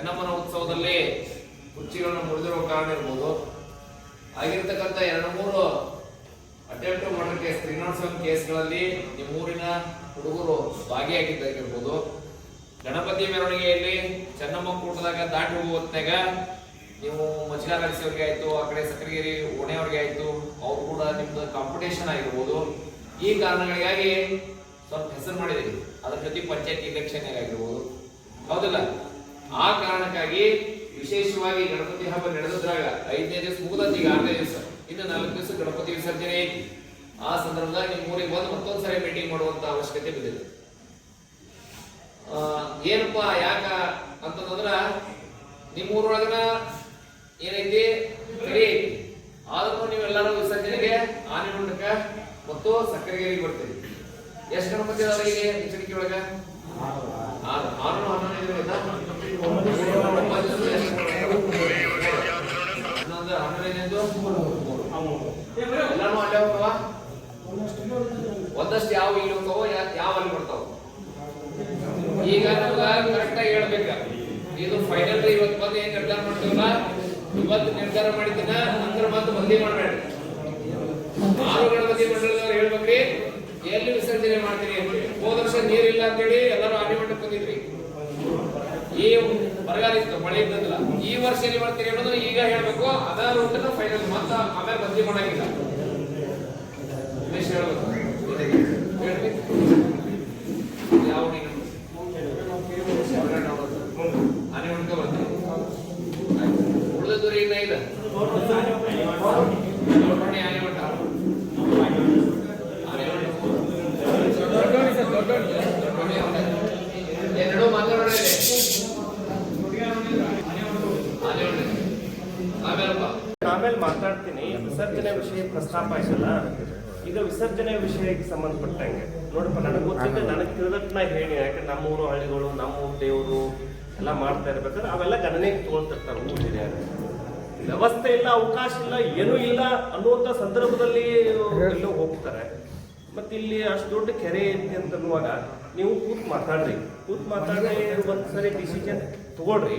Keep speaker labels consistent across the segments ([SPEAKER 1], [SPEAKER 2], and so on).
[SPEAKER 1] ಚೆನ್ನಮ್ಮನ ಉತ್ಸವದಲ್ಲಿ ಕುರ್ಚಿಗಳನ್ನು ಮುರಿದಿರೋ ಕಾರಣ ಇರ್ಬೋದು. ಆಗಿರ್ತಕ್ಕಂಥ ಎರಡು ಮೂರು attempt murder case three not seven ಕೇಸ್ಗಳಲ್ಲಿ ನಿಮ್ಮೂರಿನ ಹುಡುಗರು ಭಾಗಿಯಾಗಿದ್ದಾಗಿರ್ಬೋದು. ಗಣಪತಿ ಮೆರವಣಿಗೆಯಲ್ಲಿ ಚೆನ್ನಮ್ಮ ಕೂಟದಾಗ ದಾಟಿ ಹೋಗುವ ನೀವು ಅವ್ರಿಗೆ ಆಯ್ತು, ಆ ಕಡೆ ಸಕ್ಕರೆಗಿರಿ ಓಣೆಯವ್ರಿಗೆ ಆಯಿತು, ಅವ್ರು ಕೂಡ ನಿಮ್ದು ಕಾಂಪಿಟೇಷನ್ ಆಗಿರ್ಬೋದು. ಈ ಕಾರಣಗಳಿಗಾಗಿ ಸ್ವಲ್ಪ ಹೆಸರು ಮಾಡಿದ್ದೀವಿ ಅದ್ರ ಜೊತೆ ಪಂಚಾಯತ್ ಇಲೆಕ್ಷನ್ ಆಗಿರ್ಬೋದು. ಹೌದಿಲ್ಲ? ಆ ಕಾರಣಕ್ಕಾಗಿ ವಿಶೇಷವಾಗಿ ಗಣಪತಿ ಹಬ್ಬ ನಡೆದಿದ್ರಾಗ ಐದನೇ ದಿವಸ ಮುಗಿದದ್ದು ಈಗ ಆರನೇ ದಿವಸ, ಇನ್ನು ನಾಲ್ಕು ದಿವಸ ಗಣಪತಿ ವಿಸರ್ಜನೆ ಐತಿ. ಆ ಸಂದರ್ಭದಾಗ ನಿಮ್ಮ ಊರಿಗೆ ಬಂದು ಮತ್ತೊಂದು ಸರಿ ಮೀಟಿಂಗ್ ಮಾಡುವಂತ ಅವಶ್ಯಕತೆ ಬಿದ್ದಿದೆ ಏನಪ್ಪಾ, ಯಾಕ ಅಂತಂದ್ರ ನಿಮ್ಮ ಊರೊಳಗನ ಏನೈತಿ ಕರಿ ಐತಿ. ಆದ್ರೂ ನೀವೆಲ್ಲರೂ ವಿಸರ್ಜನೆಗೆ ಆನೆ ಮತ್ತು ಸಕ್ಕರೆಗೇರಿಗೆ ಬರ್ತೀರಿ. ಎಷ್ಟು ಗಣಪತಿ ಅದಾವ ಈಗ ಒಳಗ ಎಲ್ಲಾನು ಅಲ್ಲೇ ಹೋಗ್ತಾವ ಒಂದಷ್ಟು ಯಾವ ಇಲ್ಲಿ ಯಾವ ಅಲ್ಲಿ ಬರ್ತಾವ ಈಗ ನಮ್ಗ ಕರೆಕ್ಟ್ ಆಗಿ ಹೇಳ್ಬೇಕ ಇದು ಫೈನಲ್ ಇವತ್ತು ಬಂದು ಏನ್ ನಿರ್ಧಾರ ಮಾಡ್ತೀವಲ್ಲ ಇವತ್ತು ನಿರ್ಧಾರ ಮಾಡಿದ್ದೀನ ಅಂದ್ರೆ ಮತ್ತೆ ಬಂದಿ ಮಾಡಬೇಡ ಆರು ಗಣಪತಿ ಮಂಡಳದವ್ರು ಹೇಳ್ಬೇಕ್ರಿ. ಎಲ್ಲಿ ವಿಸರ್ಜನೆ ಮಾಡ್ತೀರಿ ಹೋದ ವರ್ಷ ನೀರಿಲ್ಲ ಅಂತೇಳಿ ಎಲ್ಲರೂ ಆನೆ ಮಂಡಕ್ಕೆ ಬಂದಿದ್ರಿ ಈ ಬರಗಾಲ ಇತ್ತು ಮಳೆ ಇದ್ದಂತಲ್ಲ ಈ ವರ್ಷ ಎಲ್ಲಿ ಮಾಡ್ತೀರಿ ಅನ್ನೋದು ಈಗ ಹೇಳ್ಬೇಕು. ಅದ ರೂಟ್ ಫೈನಲ್ ಮತ್ತ ಆಮೇಲೆ ಬದಲಿ ಮಾಡಂಗಿಲ್ಲ. ಯಾವ ಆನೆ ಉಳಿದದ್ದು ಇನ್ನ ಇಲ್ಲ ಆನೆ ಹೊಂಟ ಎರಡು ಮಾತಾಡೋಣ ಆನೆ ಹೊಂಟ ಆಮೇಲಪ್ಪ
[SPEAKER 2] ಆಮೇಲೆ ಮಾತಾಡ್ತೀನಿ, ವಿಸರ್ಜನೆ ವಿಷಯ ಪ್ರಸ್ತಾಪ ಆಯ್ತಲ್ಲ? ಈಗ ವಿಸರ್ಜನೆ ವಿಷಯಕ್ಕೆ ಸಂಬಂಧಪಟ್ಟಂಗೆ. ನೋಡಪ್ಪ, ನನಗೆ ಗೊತ್ತಿದ್ದ ನನಗೆ ತಿಳಿದಟ್ಟು ನಾ ಹೇಳಿ ಯಾಕಂದ್ರೆ ನಮ್ಮ ಊರು ಹಳ್ಳಿಗಳು ನಮ್ಮೂರು ದೇವರು ಎಲ್ಲ ಮಾಡ್ತಾ ಇರ್ಬೇಕಾದ್ರೆ ಅವೆಲ್ಲ ಗಣನೆಗೆ ತಗೊಳ್ತಿರ್ತಾರೆ ವ್ಯವಸ್ಥೆ ಇಲ್ಲ, ಅವಕಾಶ ಇಲ್ಲ, ಏನೂ ಇಲ್ಲ ಅನ್ನುವಂಥ ಸಂದರ್ಭದಲ್ಲಿ ಎಲ್ಲೋ ಹೋಗ್ತಾರೆ. ಮತ್ತೆ ಇಲ್ಲಿ ಅಷ್ಟು ದೊಡ್ಡ ಕೆರೆ ಐತಿ ಅಂತ ಅನ್ನುವಾಗ ನೀವು ಕೂತ್ ಮಾತಾಡ್ರಿ. ಕೂತ್ ಮಾತಾಡ್ರಿ ಒಂದ್ಸರಿ ಡಿಸಿಷನ್ ತಗೊಳ್ರಿ.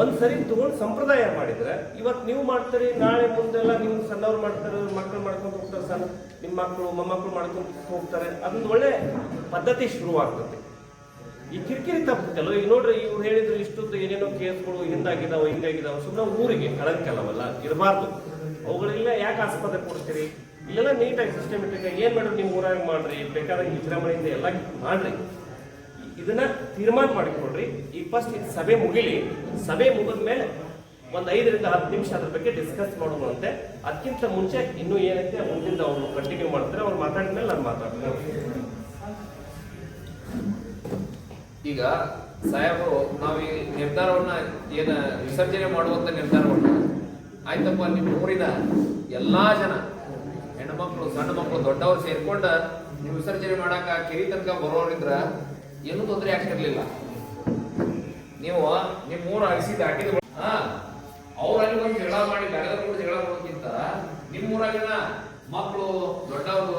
[SPEAKER 2] ಒಂದ್ಸರಿ ಸರಿ ತಗೊಂಡ್ ಸಂಪ್ರದಾಯ ಮಾಡಿದ್ರೆ ಇವತ್ ನೀವು ಮಾಡ್ತೀರಿ, ನಾಳೆ ಮುಂದೆಲ್ಲ ನೀವು ಸಣ್ಣವ್ರು ಮಾಡ್ತಾರೆ ಮಕ್ಕಳು ಮಾಡ್ಕೊಂಡು ಹೋಗ್ತಾರೆ ಸಣ್ಣ ನಿಮ್ಮ ಮಕ್ಕಳು ಮೊಮ್ಮಕ್ಕಳು ಮಾಡ್ಕೊಂಡು ಹೋಗ್ತಾರೆ, ಅದೊಂದು ಒಳ್ಳೆ ಪದ್ಧತಿ ಶುರುವಾಗ್ತದೆ. ಈ ಕಿರಿಕಿರಿ ತಪ್ಪುತ್ತಲ್ಲ ಈಗ ನೋಡ್ರಿ ಇವ್ರು ಹೇಳಿದ್ರು ಇಷ್ಟೊಂದು ಏನೇನೋ ಕೇಸ್ಗಳು ಹಿಂದಾಗಿದಾವ, ಹಿಂಗಾಗಿದಾವ ಸುಮ್ಮನೆ ಊರಿಗೆ ಕಳಂಕಲ್ಲವಲ್ಲ ಇರಬಾರ್ದು. ಅವುಗಳೆಲ್ಲ ಯಾಕೆ ಆಸ್ಪತ್ರೆ ಕೊಡ್ತೀರಿ? ಇಲ್ಲೆಲ್ಲ ನೀಟಾಗಿ ಸಿಸ್ಟಮೆಟಿಕ್ ಏನು ಮಾಡಿದ್ರು ನೀವು ಊರಾಗ ಮಾಡ್ರಿ, ಬೇಕಾದಂಗೆ ವಿಜೃಂಭಣೆಯಿಂದ ಎಲ್ಲ ಮಾಡ್ರಿ. ಇದನ್ನ ತೀರ್ಮಾನ ಮಾಡಿಕೊಡ್ರಿ. ಈ ಫಸ್ಟ್ ಇದು ಸಭೆ ಮುಗಿಲಿ, ಸಭೆ ಮುಗಿದ ಮೇಲೆ ಒಂದು ಐದರಿಂದ ಹತ್ತು ನಿಮಿಷ ಅದ್ರ ಬಗ್ಗೆ ಡಿಸ್ಕಸ್ ಮಾಡೋಣಂತೆ ಅದಕ್ಕಿಂತ ಮುಂಚೆ ಇನ್ನೂ ಏನೈತೆ, ಮುಂದಿಂದ ಅವರು ಕಂಟಿನ್ಯೂ ಮಾಡ್ತಾರೆ. ಅವ್ರು ಮಾತಾಡಿದ ಮೇಲೆ ನಾನು ಮಾತಾಡ್ತೀನಿ.
[SPEAKER 1] ಈಗ ಸಾಹೇಬರು ನಾವು ಈ ನಿರ್ಧಾರವನ್ನ ಏನ ವಿಸರ್ಜನೆ ಮಾಡುವಂತ ನಿರ್ಧಾರವನ್ನ ಆಯ್ತಪ್ಪ, ನಿಮ್ಮ ಊರಿನ ಎಲ್ಲಾ ಜನ ಹೆಣ್ಮಕ್ಳು ಸಣ್ಣ ಮಕ್ಕಳು, ದೊಡ್ಡವರು ಸೇರ್ಕೊಂಡ ನೀವು ವಿಸರ್ಜನೆ ಮಾಡಾಕ ಕೆರಿ ತನಕ ಬರೋರಿದ್ರ ಏನೂ ತೊಂದರೆ ಆಗ್ತಿರ್ಲಿಲ್ಲ. ನೀವು ನಿಮ್ಮ ಊರ ಅಳಿಸಿ ದಾಟಿದ ಹಾ, ಅವ್ರ ಬಂದು ಜಗಳ ಮಾಡಿ ಬೇರೆ ಕೂಡ ಜಗಳ ಮಾಡೋಕ್ಕಿಂತ ನಿಮ್ಮ ಊರಾಗಿನ ಮಕ್ಕಳು, ದೊಡ್ಡವರು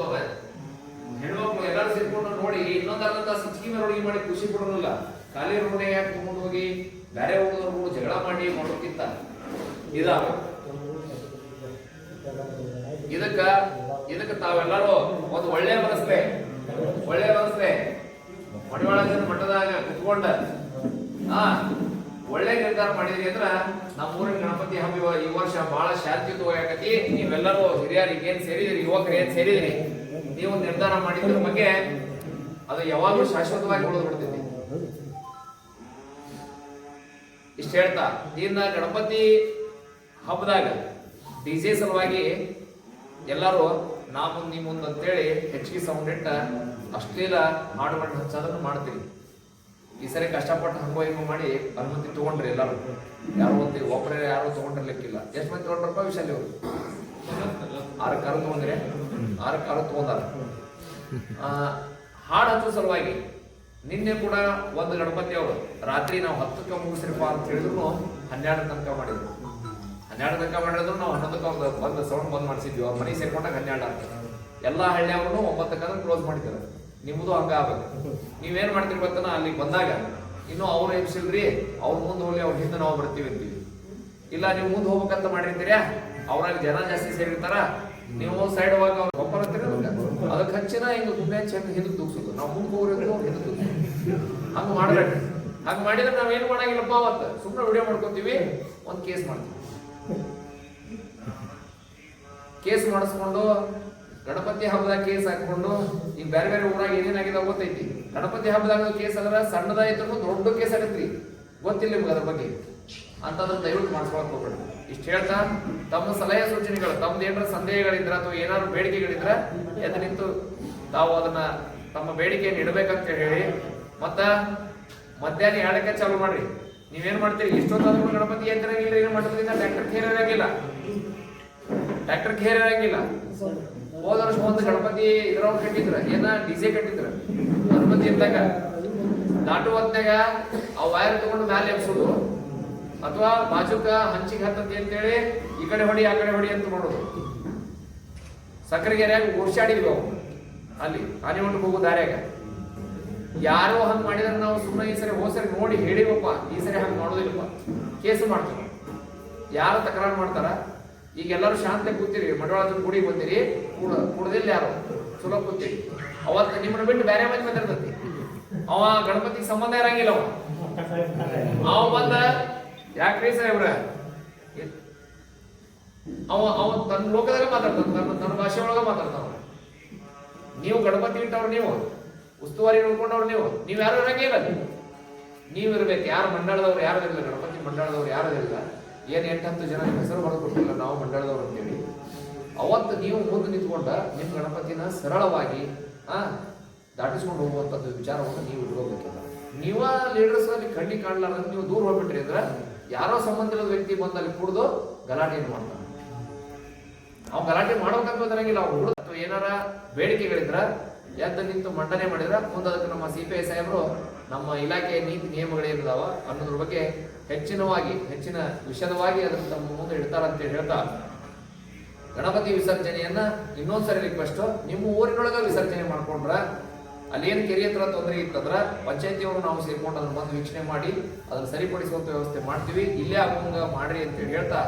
[SPEAKER 1] ಹೆಣ್ಮಕ್ಳು ಎಲ್ಲರೂ ಸೇರ್ಕೊಂಡು ನೋಡಿ ಇನ್ನೊಂದಾದಂತ ಅರ್ಧ ಮೆರವಣಿಗೆ ಮಾಡಿ ಖುಷಿ ಪಡೋದಿಲ್ಲ ಖಾಲಿ ರೋಡ್ನಾಗ ಯಾಕೆ ತಗೊಂಡು ಹೋಗಿ? ಬೇರೆ ಹುಡುಗರು ಜಗಳ ಮಾಡಿ ಮಾಡೋಕ್ಕಿಂತ ಇದಾವ ಇದಕ್ಕ ಇದಕ್ಕ ತಾವೆಲ್ಲರೂ ಒಂದು ಒಳ್ಳೆ ಮನಸ್ಸೇ ಒಳ್ಳೆ ಮನಸ್ಸೇ ಮಡಿವಾಳಗನ ಮಠದಾಗ ಕುತ್ಕೊಂಡ ಹಾ ಒಳ್ಳೆ ನಿರ್ಧಾರ ಮಾಡಿದ್ರಿ ಅಂದ್ರ ನಮ್ಮ ಊರಿನ ಗಣಪತಿ ಹಬ್ಬ ಈ ವರ್ಷ ಬಹಳ ಶಾಂತಿಯುತವಾಗಿ ನೀವೆಲ್ಲರೂ ಹಿರಿಯರಿಗೆ ಏನ್ ಸೇರಿದಿರಿ, ಯುವಕರು ಏನ್ ಸೇರಿದಿರಿ, ನೀವು ನಿರ್ಧಾರ ಮಾಡಿದ್ರ ಬಗ್ಗೆ ಅದು ಯಾವಾಗಲೂ ಶಾಶ್ವತವಾಗಿ ಉಳಿದು ಬಿಡ್ತೈತಿ. ಇಷ್ಟ ಹೇಳ್ತಾ ಇನ್ನ ಗಣಪತಿ ಹಬ್ಬದಾಗ ಡಿಜೆ ಸಲುವಾಗಿ ಎಲ್ಲರೂ ನಾ ಮುಂದ್ ನೀ ಮುಂದ್ ಅಂತೇಳಿ ಹೆಚ್ಚಿಗೆ ಸೌಂಡ್ ಇಟ್ಟ ಅಶ್ಲೀಲ ಮಾಡಿ ಹಚ್ಚೋದನ್ನು ಮಾಡ್ತೀವಿ. ಈ ಸರಿ ಕಷ್ಟಪಟ್ಟು ಹಂಗೋ ಹಿಂಗೋ ಮಾಡಿ ಅನುಮತಿ ತಗೊಂಡ್ರಿ ಎಲ್ಲರೂ. ಯಾರು ಒಂದು ಒಬ್ಬರೇ ಯಾರು ತಗೊಂಡಿರ್ಲಿಕ್ಕಿಲ್ಲ. ಎಷ್ಟು ಮಂದಿ ತಗೊಂಡ್ರಪ್ಪ ವಿಶಾಲಿ ಅವರು? ಆರು ಕಾರು ತಗೊಂಡ್ರೆ? ಆರು ಕಾರು ತಗೊಂಡಾರ? ಹಾಡು ಹಚ್ಚೋ ಸಲುವಾಗಿ ನಿನ್ನೆ ಕೂಡ ಒಂದು ಗಣಪತಿ ಅವರು ರಾತ್ರಿ ನಾವು ಹತ್ತಕ್ಕೆ ಮುಗಿಸ್ರಿಪ್ಪ ಅಂತ ಹೇಳಿದ್ರು, ಹನ್ನೆರಡು ತನಕ ಮಾಡಿದ್ರು. ಹನ್ನೆರಡು ತನಕ ಮಾಡಿದ್ರು, ನಾವು ಹನ್ನೊಂದಕ್ಕೆ ಒಂದು ಬಂದು ಸೌಂಡ್ ಬಂದ್ ಮಾಡಿಸಿದ್ವಿ. ಅವ್ರ ಮನೆ ಸೇರ್ಕೊಂಡಾಗ ಹನ್ನೆರಡು ಆಯ್ತು ಎಲ್ಲ ಹಳ್ಳಿಯವ್ರು ಒಂಬತ್ತಕ್ಕೆ ಕ್ಲೋಸ್ ಮಾಡಿದ್ದಾರೆ. ನಿಮ್ಮದು ಹಂಗ ಆಗ್ಬೇಕು. ನೀವೇನ್ ಮಾಡ್ತೀರಿ ಗೊತ್ತನ ಅಲ್ಲಿ ಬಂದಾಗ, ಇನ್ನು ಅವ್ರು ಎಬ್ಸಿಲ್ರಿ ಅವ್ರ ಮುಂದೆ ಹೋಗಿ ಅವ್ರ ಹಿಂದೆ ನಾವು ಬರ್ತೀವಿ ಅಂತೀವಿ ಇಲ್ಲ, ನೀವು ಮುಂದೆ ಹೋಗ್ಬೇಕಂತ ಮಾಡಿರ್ತೀರಾ, ಅವ್ರಾಗ ಜನ ಜಾಸ್ತಿ ಸೇರಿರ್ತಾರ, ನೀವು ಸೈಡ್ ಹೋಗಿ ಅವ್ರು ಒಬ್ಬರ ಅದಕ್ಕೆ ಹಚ್ಚಿನ ಹಿಂಗೆ ಗುಂಡೆ ಚೆಂದ ಹಿಂದಕ್ಕೆ ದೂಗ್ಸುದು. ನಾವು ಮುಂದೆ ಅವ್ರು ಹಿಂದಕ್ಕೆ ದೂಗ್ಸುದು. ಹಂಗ ಮಾಡ್ಬೇಕು ಹಂಗ ಮಾಡಿದ್ರೆ ನಾವೇನು ಮಾಡಂಗಿಲ್ಲಪ್ಪ ಅವತ್ತು ಸುಮ್ಮನೆ ವಿಡಿಯೋ ಮಾಡ್ಕೊತೀವಿ, ಒಂದು ಕೇಸ್ ಮಾಡ್ತೀವಿ. ಕೇಸ್ ಮಾಡಿಸ್ಕೊಂಡು ಗಣಪತಿ ಹಬ್ಬದಾಗ ಕೇಸ್ ಹಾಕೊಂಡು ಈಗ ಬೇರೆ ಬೇರೆ ಊರಾಗ ಏನೇನಾಗಿದೆ ಗೊತ್ತೈತಿ. ಗಣಪತಿ ಹಬ್ಬದಾಗ ಕೇಸ್ ಅಂದ್ರೆ ಸಣ್ಣದಾಯ್ತು ದೊಡ್ಡ ಕೇಸ್ ಆಗತ್ರಿ. ಗೊತ್ತಿಲ್ಲ ನಿಮ್ಗೆ ಅದ್ರ ಬಗ್ಗೆ. ಅಂತಂದ್ರೆ ದಯವಿಟ್ಟು ಮಾಡಿಸ್ಕೊಳಕ್ ಹೋಗ್ಬೇಡ. ಇಷ್ಟ ಹೇಳ್ತಾ, ತಮ್ಮ ಸಲಹೆ ಸೂಚನೆಗಳು, ತಮ್ದು ಏನಾರ ಸಂದೇಹಗಳಿದ್ರ ಅಥವಾ ಏನಾದ್ರು ಬೇಡಿಕೆಗಳಿದ್ರ ಎದ್ದು ನಿಂತು ತಾವು ಅದನ್ನ ತಮ್ಮ ಬೇಡಿಕೆಯನ್ನು ಇಡಬೇಕಂತ ಹೇಳಿ. ಮತ್ತ ಮಧ್ಯಾಹ್ನ ಎರಡಕ್ಕೆ ಚಾಲು ಮಾಡ್ರಿ? ನೀವೇನ್ ಮಾಡ್ತೀರಿ? ಎಷ್ಟೊತ್ತಾದ್ರೂ ಗಣಪತಿ ಎತ್ತಿರಂಗಿಲ್ಲ ಏನು ಮಾಡೋದ್ರಿಂದ ಟ್ರ್ಯಾಕ್ಟರ್ ಖೇರ್ ಇರಂಗಿಲ್ಲ ಟ್ರ್ಯಾಕ್ಟರ್ ಖೇರ್ ಇರಂಗಿಲ್ಲ ಹೋದ ವರ್ಷ ಒಂದು ಗಣಪತಿ ಇದ್ರ ಕಟ್ಟಿದ್ರ. ಏನ ಡಿಜೆ ಕಟ್ಟಿದ್ರ. ಗಣಪತಿ ಇದ್ದಾಗ ದಾಟು ಹೊತ್ನಾಗ ಆ ವೈರ್ ತಗೊಂಡು ಮ್ಯಾಲೆ ಎಬ್ಸೋದು. ಅಥವಾ ಬಾಜುಕ ಹಂಚಿಗೆ ಹತ್ತಂತಿ ಅಂತೇಳಿ ಈ ಕಡೆ ಹೊಡಿ, ಆ ಕಡೆ ಹೊಡಿ ಅಂತ ಮಾಡೋದು ಸಕ್ಕರೆಗೆರೆಯಾಗ ಓಡ್ಸಾಡಿದ್ವಿ ಅವು. ಅಲ್ಲಿ ಆನೆಗೊಂಡು ಹೋಗೋ ದಾರ್ಯಾಗ. ಯಾರೋ ಹಂಗ್ ಮಾಡಿದ್ರೆ ನಾವು ಸುಮ್ಮನೆ ಈ ಸರಿ ಹೋದ್ ಸರಿ ನೋಡಿ ಹೇಳಿವಪ್ಪ, ಈ ಸರಿ ಹಂಗ್ ಮಾಡೋದಿಲ್ಲಪ್ಪ. ಕೇಸು ಮಾಡ್ತೀವಿ. ಯಾರು ತಕರಾರು ಮಾಡ್ತಾರ? ಈಗ ಎಲ್ಲರೂ ಶಾಂತಿ ಕೂತಿರಿ ಮಡವಾಳದ ಕೂಡಿ ಬಂದಿರಿ, ಕೂಡ ಕುಡ್ದಿಲ್ಲ ಯಾರು. ಚಲೋ ಕೂತಿರಿ. ಅವತ್ತು ನಿಮ್ಮನ್ನ ಬಿಟ್ಟು ಬೇರೆ ಮಂದಿ ಬಂದಿರ್ತತಿ? ಅವ ಗಣಪತಿ ಸಂಬಂಧ ಇರಂಗಿಲ್ಲ ಅವ. ಅವ ಬಂದ, ಯಾಕ್ರಿ ಸಾಹೇಬ್ರ? ಅವ ಅವ ತನ್ನ ಲೋಕದಾಗ ಮಾತಾಡ್ತಾನ ತನ್ನ ತನ್ನ ಭಾಷೆ ಒಳಗ ಮಾತಾಡ್ತಾನ ನೀವು ಗಣಪತಿ ಇಟ್ಟವ್ರು ನೀವು. ಉಸ್ತುವಾರಿ ನೋಡ್ಕೊಂಡವ್ರು ನೀವು. ನೀವು ಯಾರು ಇರೋಕೆ ಇಲ್ಲ ನೀವು. ಇರ್ಬೇಕು. ಯಾರು ಮಂಡಳದವ್ರು ಯಾರು ಇರಲಿಲ್ಲ. ಗಣಪತಿ ಮಂಡಳದವ್ರು ಯಾರು ಇರಲಿಲ್ಲ. ಏನ್ ಎಂಟು ಹತ್ತು ಜನ ಹೆಸರು ಬರೆದು ನಾವು ಮಂಡಳದವ್ರು ಅಂತೇಳಿ. ಅವತ್ತು ನೀವು ಮುಂದೆ ನಿಂತ್ಕೊಂಡ ನಿಮ್ಮ ಗಣಪತಿನ ಸರಳವಾಗಿ, ಆ, ದಾಟಿಸ್ಕೊಂಡು ಹೋಗುವಂಥದ್ದು ವಿಚಾರವನ್ನು ನೀವು ಇಟ್ಕೋಬೇಕಿಲ್ಲ ನೀವ ಲೀಡರ್ಸ್ ಅಲ್ಲಿ ಕಣ್ಣಿ ಕಾಣಲಾರ್ದ ನೀವು ದೂರ ಹೋಗ್ಬಿಟ್ರಿ ಅಂದ್ರೆ ಯಾರೋ ಸಂಬಂಧ ವ್ಯಕ್ತಿ ಬಂದು ಅಲ್ಲಿ ಕುಡ್ದು ಗಲಾಟೆ ಮಾಡ್ತಾನೆ? ಅವ್ನು ಗಲಾಟೆ ಮಾಡ್ಬೇಕಂತ ಬರಂಗಿಲ್ಲ ಅವ್ರು ಏನಾರ ಬೇಡಿಕೆಗಳಿದ್ರ ಎದ್ದು ನಿಂತು ಮಂಡನೆ ಮಾಡಿದ್ರೆ ಮುಂದೆ ಅದಕ್ಕೆ ನಮ್ಮ ಸಿ ಪಿ ಐ ಸಾಹೇಬರು ನಮ್ಮ ಇಲಾಖೆಯ ನೀತಿ ನಿಯಮಗಳೇನಿದಾವ ಅನ್ನೋದ್ರ ಬಗ್ಗೆ ಹೆಚ್ಚಿನವಾಗಿ, ಹೆಚ್ಚಿನ ವಿಷದವಾಗಿ ಅದನ್ನು ತಮ್ಮ ಮುಂದೆ ಇಡ್ತಾರ ಅಂತ ಹೇಳ್ತಾ ಗಣಪತಿ ವಿಸರ್ಜನೆಯನ್ನ ಇನ್ನೊಂದ್ಸರಿ ರಿಕ್ವೆಸ್ಟ್ ನಿಮ್ಮ ಊರಿನೊಳಗ ವಿಸರ್ಜನೆ ಮಾಡ್ಕೊಂಡ್ರ ಅಲ್ಲಿ ಏನು ಕೆರೆ ಹತ್ರ ತೊಂದರೆ ಇತ್ತಂದ್ರ ಪಂಚಾಯತಿಯವರು ನಾವು ಸೇರ್ಕೊಂಡು ಅದನ್ನ ಬಂದು ವೀಕ್ಷಣೆ ಮಾಡಿ ಅದನ್ನ ಸರಿಪಡಿಸುವಂತ ವ್ಯವಸ್ಥೆ ಮಾಡ್ತೀವಿ. ಇಲ್ಲೇ ಆಗುವಂಗ ಮಾಡ್ರಿ ಅಂತ ಹೇಳಿ ಹೇಳ್ತಾ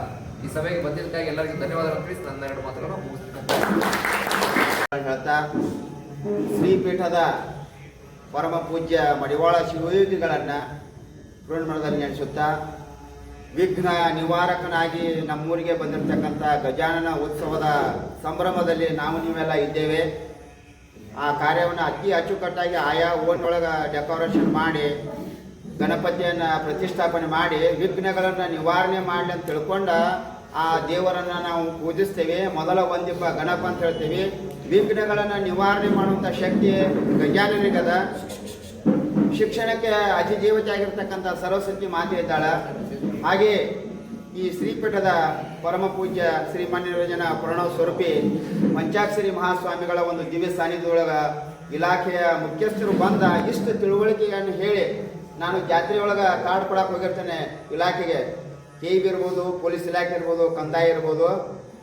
[SPEAKER 1] ಈ ಸಭೆಗೆ ಬಂದಿದ್ದಕ್ಕಾಗಿ ಎಲ್ಲರಿಗೂ ಧನ್ಯವಾದಗಳು. ತಿಳಿಸಿ ನನ್ನ ಎರಡು ಮಾತುಗಳನ್ನು ಮುಗಿಸ್ತೀನಿ.
[SPEAKER 3] ಹೇಳ್ತಾ ಶ್ರೀಪೀಠದ ಪರಮ ಪೂಜ್ಯ ಮಡಿವಾಳ ಶಿವಯೋಗಿಗಳನ್ನು ಪೂರ್ಣಮಣದಲ್ಲಿ ನೆನೆಸುತ್ತಾ ವಿಘ್ನ ನಿವಾರಕನಾಗಿ ನಮ್ಮೂರಿಗೆ ಬಂದಿರತಕ್ಕಂಥ ಗಜಾನನ ಉತ್ಸವದ ಸಂಭ್ರಮದಲ್ಲಿ ನಾವು ನೀವೆಲ್ಲ ಇದ್ದೇವೆ. ಆ ಕಾರ್ಯವನ್ನು ಅತಿ ಅಚ್ಚುಕಟ್ಟಾಗಿ ಆಯಾ ಓಣೊಳಗೆ ಡೆಕೋರೇಷನ್ ಮಾಡಿ, ಗಣಪತಿಯನ್ನು ಪ್ರತಿಷ್ಠಾಪನೆ ಮಾಡಿ, ವಿಘ್ನಗಳನ್ನು ನಿವಾರಣೆ ಮಾಡಲಿ ಅಂತ ತಿಳ್ಕೊಂಡ ಆ ದೇವರನ್ನು ನಾವು ಪೂಜಿಸ್ತೇವೆ. ಮೊದಲ ಒಂದಿಬ್ಬ ಗಣಪ ಅಂತ ಹೇಳ್ತೀವಿ. ವಿಘ್ನಗಳನ್ನು ನಿವಾರಣೆ ಮಾಡುವಂಥ ಶಕ್ತಿ ಗಜಾನನಿಗದ ಶಿಕ್ಷಣಕ್ಕೆ ಅಧಿದೇವತೆ ಆಗಿರ್ತಕ್ಕಂಥ ಸರಸ್ವತಿ ಮಾತೆ ಇದ್ದಾಳ. ಹಾಗೆ ಈ ಶ್ರೀಪೀಠದ ಪರಮ ಪೂಜ್ಯ ಶ್ರೀಮಾನ್ಯರೋಜನ ಪ್ರಣವ್ ಸ್ವರೂಪಿ ಪಂಚಾಕ್ಷರಿ ಮಹಾಸ್ವಾಮಿಗಳ ಒಂದು ದಿವ್ಯ ಸಾನ್ನಿಧ್ಯದೊಳಗ ಇಲಾಖೆಯ ಮುಖ್ಯಸ್ಥರು ಬಂದ ಇಷ್ಟು ತಿಳುವಳಿಕೆಯನ್ನು ಹೇಳಿ ನಾನು ಜಾತ್ರೆಯೊಳಗ ಕಾರ್ಡ್ ಕೊಡಕ್ಕೆ ಹೋಗಿರ್ತೇನೆ ಇಲಾಖೆಗೆ. ಕೆ ಬಿ ಇರ್ಬೋದು ಪೊಲೀಸ್ ಇಲಾಖೆ ಇರ್ಬೋದು, ಕಂದಾಯ ಇರ್ಬೋದು,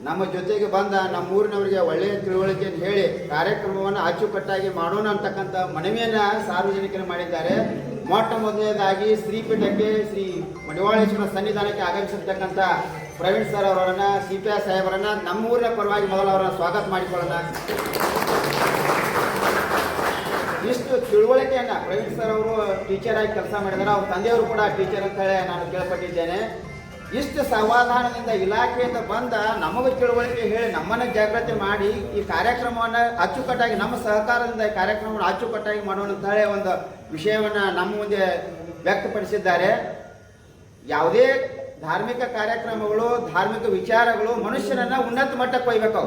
[SPEAKER 3] ನಮ್ಮ ಜೊತೆಗೆ ಬಂದ ನಮ್ಮ ಊರಿನವರಿಗೆ ಒಳ್ಳೆಯ ತಿಳುವಳಿಕೆಯನ್ನು ಹೇಳಿ ಕಾರ್ಯಕ್ರಮವನ್ನು ಅಚ್ಚುಕಟ್ಟಾಗಿ ಮಾಡೋಣ ಅಂತಕ್ಕಂಥ ಮನವಿಯನ್ನು ಸಾರ್ವಜನಿಕರು ಮಾಡಿದ್ದಾರೆ. ಮೊಟ್ಟ ಮೊದಲನೇದಾಗಿ ಶ್ರೀಪೀಠಕ್ಕೆ ಶ್ರೀ ಮಡಿವಾಳೇಶ್ವರ ಸನ್ನಿಧಾನಕ್ಕೆ ಆಗಮಿಸಿರ್ತಕ್ಕಂಥ ಪ್ರವೀಣ್ ಸರ್ ಅವರನ್ನ, ಸಿ ಪಿ ಐ ಸಾಹೇಬರನ್ನ ನಮ್ಮೂರಿನ ಪರವಾಗಿ ಮೊದಲು ಅವರನ್ನ ಸ್ವಾಗತ ಮಾಡಿಕೊಳ್ಳೋಣ. ಇಷ್ಟು ತಿಳುವಳಿಕೆಯನ್ನ ಪ್ರವೀಣ್ ಸರ್ ಅವರು ಟೀಚರ್ ಆಗಿ ಕೆಲಸ ಮಾಡಿದ್ದಾರೆ ಅವ್ರ ತಂದೆಯವರು ಕೂಡ ಟೀಚರ್ ಅಂತ ಹೇಳಿ ನಾನು ಕೇಳ್ಪಟ್ಟಿದ್ದೇನೆ. ಇಷ್ಟು ಸಮಾಧಾನದಿಂದ ಇಲಾಖೆಯಿಂದ ಬಂದ ನಮಗೆ ತಿಳುವಳಿಕೆ ಹೇಳಿ ನಮ್ಮನ್ನ ಜಾಗೃತಿ ಮಾಡಿ ಈ ಕಾರ್ಯಕ್ರಮವನ್ನು ಅಚ್ಚುಕಟ್ಟಾಗಿ ನಮ್ಮ ಸಹಕಾರದಿಂದ ಈ ಕಾರ್ಯಕ್ರಮವನ್ನು ಅಚ್ಚುಕಟ್ಟಾಗಿ ಮಾಡೋಣ ಅಂತ ಹೇಳಿ ಒಂದು ವಿಷಯವನ್ನ ನಮ್ಮ ಮುಂದೆ ವ್ಯಕ್ತಪಡಿಸಿದ್ದಾರೆ. ಯಾವುದೇ ಧಾರ್ಮಿಕ ಕಾರ್ಯಕ್ರಮಗಳು, ಧಾರ್ಮಿಕ ವಿಚಾರಗಳು ಮನುಷ್ಯನನ್ನ ಉನ್ನತ ಮಟ್ಟಕ್ಕೆ ಒಯ್ಬೇಕು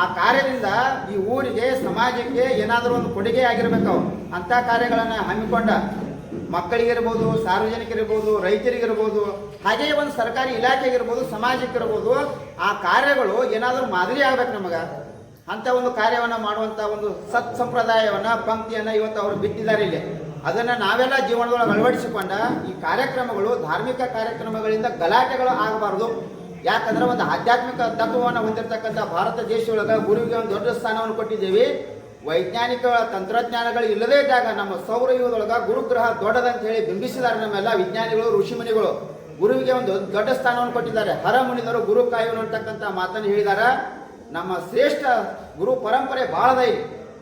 [SPEAKER 3] ಆ ಕಾರ್ಯದಿಂದ ಈ ಊರಿಗೆ, ಸಮಾಜಕ್ಕೆ ಏನಾದರೂ ಒಂದು ಕೊಡುಗೆ ಆಗಿರ್ಬೇಕು ಅಂತ ಕಾರ್ಯಗಳನ್ನು ಹಮ್ಮಿಕೊಂಡ ಮಕ್ಕಳಿಗಿರ್ಬೋದು, ಸಾರ್ವಜನಿಕರಿರ್ಬೋದು, ರೈತರಿಗಿರ್ಬೋದು ಹಾಗೆಯೇ ಒಂದು ಸರ್ಕಾರಿ ಇಲಾಖೆಗಿರ್ಬೋದು, ಸಮಾಜಕ್ಕಿರ್ಬೋದು, ಆ ಕಾರ್ಯಗಳು ಏನಾದರೂ ಮಾದರಿ ಆಗ್ಬೇಕು ನಮಗೆ? ಅಂತ ಒಂದು ಕಾರ್ಯವನ್ನು ಮಾಡುವಂತ ಒಂದು ಸತ್ ಸಂಪ್ರದಾಯವನ್ನ, ಪಂಕ್ತಿಯನ್ನ ಇವತ್ತು ಅವರು ಬಿತ್ತಿದ್ದಾರೆ ಇಲ್ಲಿ. ಅದನ್ನ ನಾವೆಲ್ಲ ಜೀವನದೊಳಗೆ ಅಳವಡಿಸಿಕೊಂಡ ಈ ಕಾರ್ಯಕ್ರಮಗಳು ಧಾರ್ಮಿಕ ಕಾರ್ಯಕ್ರಮಗಳಿಂದ ಗಲಾಟೆಗಳು ಆಗಬಾರದು. ಯಾಕಂದ್ರೆ ಒಂದು ಆಧ್ಯಾತ್ಮಿಕ ತತ್ವವನ್ನು ಹೊಂದಿರತಕ್ಕಂಥ ಭಾರತ ದೇಶದೊಳಗೆ ಗುರುವಿಗೆ ಒಂದು ದೊಡ್ಡ ಸ್ಥಾನವನ್ನು ಕೊಟ್ಟಿದ್ದೇವೆ. ವೈಜ್ಞಾನಿಕ ತಂತ್ರಜ್ಞಾನಗಳು ಇಲ್ಲದೇ ಇದ್ದಾಗ ನಮ್ಮ ಸೌರಯುಗದೊಳಗ ಗುರುಗ್ರಹ ದೊಡ್ಡದಂತ ಹೇಳಿ ಬಿಂಬಿಸಿದ್ದಾರೆ ನಮ್ಮೆಲ್ಲ ವಿಜ್ಞಾನಿಗಳು, ಋಷಿಮುನಿಗಳು. ಗುರುವಿಗೆ ಒಂದು ದೊಡ್ಡ ಸ್ಥಾನವನ್ನು ಕೊಟ್ಟಿದ್ದಾರೆ. ಹರ ಮುನಿದರು ಗುರು ಕಾಯುವನು ಅಂತಕ್ಕಂಥ ಮಾತನ್ನು ಹೇಳಿದಾರ. ನಮ್ಮ ಶ್ರೇಷ್ಠ ಗುರು ಪರಂಪರೆ ಬಹಳದ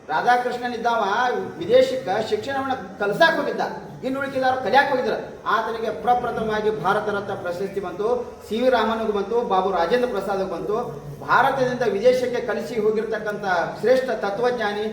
[SPEAKER 3] ಇದೆ ರಾಧಾಕೃಷ್ಣನಿದ್ದಾವ ವಿದೇಶಕ್ಕೆ ಶಿಕ್ಷಣವನ್ನು ಕಲಸಾಕ್ ಹೋಗಿದ್ದ. ಇನ್ನು ಉಳಿಕಿದವರು ಕಲಿಯಾಕ್ ಹೋಗಿದ್ರು. ಆತನಿಗೆ ಪ್ರಪ್ರಥಮವಾಗಿ ಭಾರತ ರತ್ನ ಪ್ರಶಸ್ತಿ ಬಂತು, ಸಿ ವಿ ರಾಮನ್ಗೂ ಬಂತು, ಬಾಬು ರಾಜೇಂದ್ರ ಪ್ರಸಾದ್ಗೆ ಬಂತು. ಭಾರತದಿಂದ ವಿದೇಶಕ್ಕೆ ಕಲಿಸಿ ಹೋಗಿರ್ತಕ್ಕಂಥ ಶ್ರೇಷ್ಠ ತತ್ವಜ್ಞಾನಿ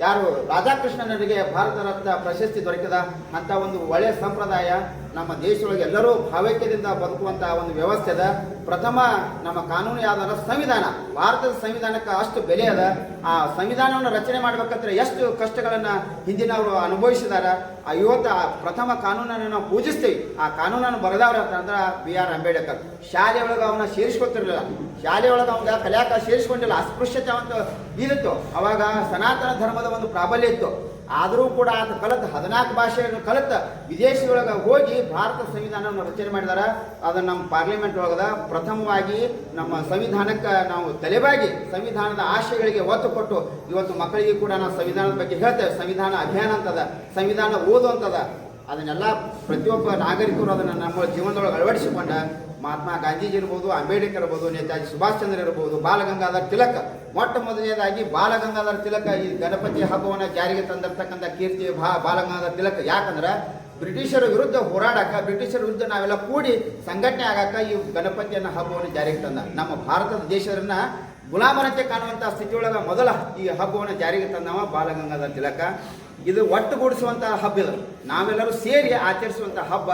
[SPEAKER 3] ಯಾರು? ರಾಧಾಕೃಷ್ಣನಿಗೆ ಭಾರತ ರತ್ನ ಪ್ರಶಸ್ತಿ ದೊರಕಿದ. ಅಂತ ಒಂದು ಒಳ್ಳೆಯ ಸಂಪ್ರದಾಯ. ನಮ್ಮ ದೇಶದೊಳಗೆ ಎಲ್ಲರೂ ಭಾವೈಕ್ಯದಿಂದ ಬದುಕುವಂತಹ ಒಂದು ವ್ಯವಸ್ಥೆ ಅದ. ಪ್ರಥಮ ನಮ್ಮ ಕಾನೂನು ಯಾವ್ದಾರ ಸಂವಿಧಾನ, ಭಾರತದ ಸಂವಿಧಾನಕ್ಕೆ ಅಷ್ಟು ಬೆಲೆ ಅದ. ಆ ಸಂವಿಧಾನವನ್ನು ರಚನೆ ಮಾಡ್ಬೇಕಂದ್ರೆ ಎಷ್ಟು ಕಷ್ಟಗಳನ್ನ ಹಿಂದಿನವರು ಅನುಭವಿಸಿದಾರ. ಆ ಇವತ್ತು ಆ ಪ್ರಥಮ ಕಾನೂನನ್ನು ನಾವು ಪೂಜಿಸ್ತೀವಿ. ಆ ಕಾನೂನನ್ನು ಬರೆದವ್ರ ಅಂದ್ರೆ ಬಿ ಆರ್ ಅಂಬೇಡ್ಕರ್. ಶಾಲೆ ಒಳಗೆ ಅವನ ಸೇರಿಸ್ಕೊತಿರ್ಲಿಲ್ಲ. ಶಾಲೆ ಒಳಗೆ ಅವನ ಕಲಿಯಾಕ ಸೇರಿಸ್ಕೊಂಡಿಲ್ಲ. ಅಸ್ಪೃಶ್ಯತೆ ಒಂದು ಇದಿತ್ತು ಅವಾಗ ಸನಾತನ ಧರ್ಮದ ಒಂದು ಪ್ರಾಬಲ್ಯ ಇತ್ತು. ಆದರೂ ಕೂಡ ಆತ ಕಲಿತ. ಹದಿನಾಲ್ಕು ಭಾಷೆಯನ್ನು ಕಲಿತ. ವಿದೇಶದೊಳಗೆ ಹೋಗಿ ಭಾರತ ಸಂವಿಧಾನವನ್ನು ರಚನೆ ಮಾಡಿದಾರ, ಅದು ನಮ್ಮ ಪಾರ್ಲಿಮೆಂಟ್ ಒಳಗದ ಪ್ರಥಮವಾಗಿ ನಮ್ಮ ಸಂವಿಧಾನಕ್ಕೆ ನಾವು ತಲೆಬಾಗಿ ಸಂವಿಧಾನದ ಆಶಯಗಳಿಗೆ ಒತ್ತು ಕೊಟ್ಟು, ಇವತ್ತು ಮಕ್ಕಳಿಗೆ ಕೂಡ ನಾವು ಸಂವಿಧಾನದ ಬಗ್ಗೆ ಹೇಳ್ತೇವೆ. ಸಂವಿಧಾನ ಅಭಿಯಾನ ಅಂತದ, ಸಂವಿಧಾನ ಓದು ಅಂತದ. ಅದನ್ನೆಲ್ಲ ಪ್ರತಿಯೊಬ್ಬ ನಾಗರಿಕರು ಅದನ್ನು ನಮ್ಮ ಜೀವನದೊಳಗೆ ಅಳವಡಿಸಿಕೊಂಡ, ಮಹಾತ್ಮ ಗಾಂಧೀಜಿ ಇರ್ಬೋದು, ಅಂಬೇಡ್ಕರ್ ಇರ್ಬೋದು, ನೇತಾಜಿ ಸುಭಾಷ್ ಚಂದ್ರ ಇರ್ಬೋದು, ಬಾಲಗಂಗಾಧರ್ ತಿಲಕ್. ಮೊಟ್ಟ ಮೊದಲನೇದಾಗಿ ಬಾಲಗಂಗಾಧರ್ ತಿಲಕ ಈ ಗಣಪತಿ ಹಬ್ಬವನ್ನು ಜಾರಿಗೆ ತಂದಿರ್ತಕ್ಕಂಥ ಕೀರ್ತಿ ಬಾ, ಬಾಲಗಂಗಾಧರ ತಿಲಕ್. ಯಾಕಂದ್ರೆ ಬ್ರಿಟಿಷರ ವಿರುದ್ಧ ಹೋರಾಡಕ, ಬ್ರಿಟಿಷರ ವಿರುದ್ಧ ನಾವೆಲ್ಲ ಕೂಡಿ ಸಂಘಟನೆ ಆಗಾಕ ಈ ಗಣಪತಿಯನ್ನ ಹಬ್ಬವನ್ನು ಜಾರಿಗೆ ತಂದ. ನಮ್ಮ ಭಾರತದ ದೇಶದನ್ನ ಗುಲಾಮರಂತೆ ಕಾಣುವಂತಹ ಸ್ಥಿತಿಯೊಳಗ ಮೊದಲ ಈ ಹಬ್ಬವನ್ನು ಜಾರಿಗೆ ತಂದವ ಬಾಲಗಂಗಾಧರ ತಿಲಕ. ಇದು ಒಟ್ಟುಗೂಡಿಸುವಂತಹ ಹಬ್ಬ ಇದು. ನಾವೆಲ್ಲರೂ ಸೇರಿ ಆಚರಿಸುವಂತ ಹಬ್ಬ.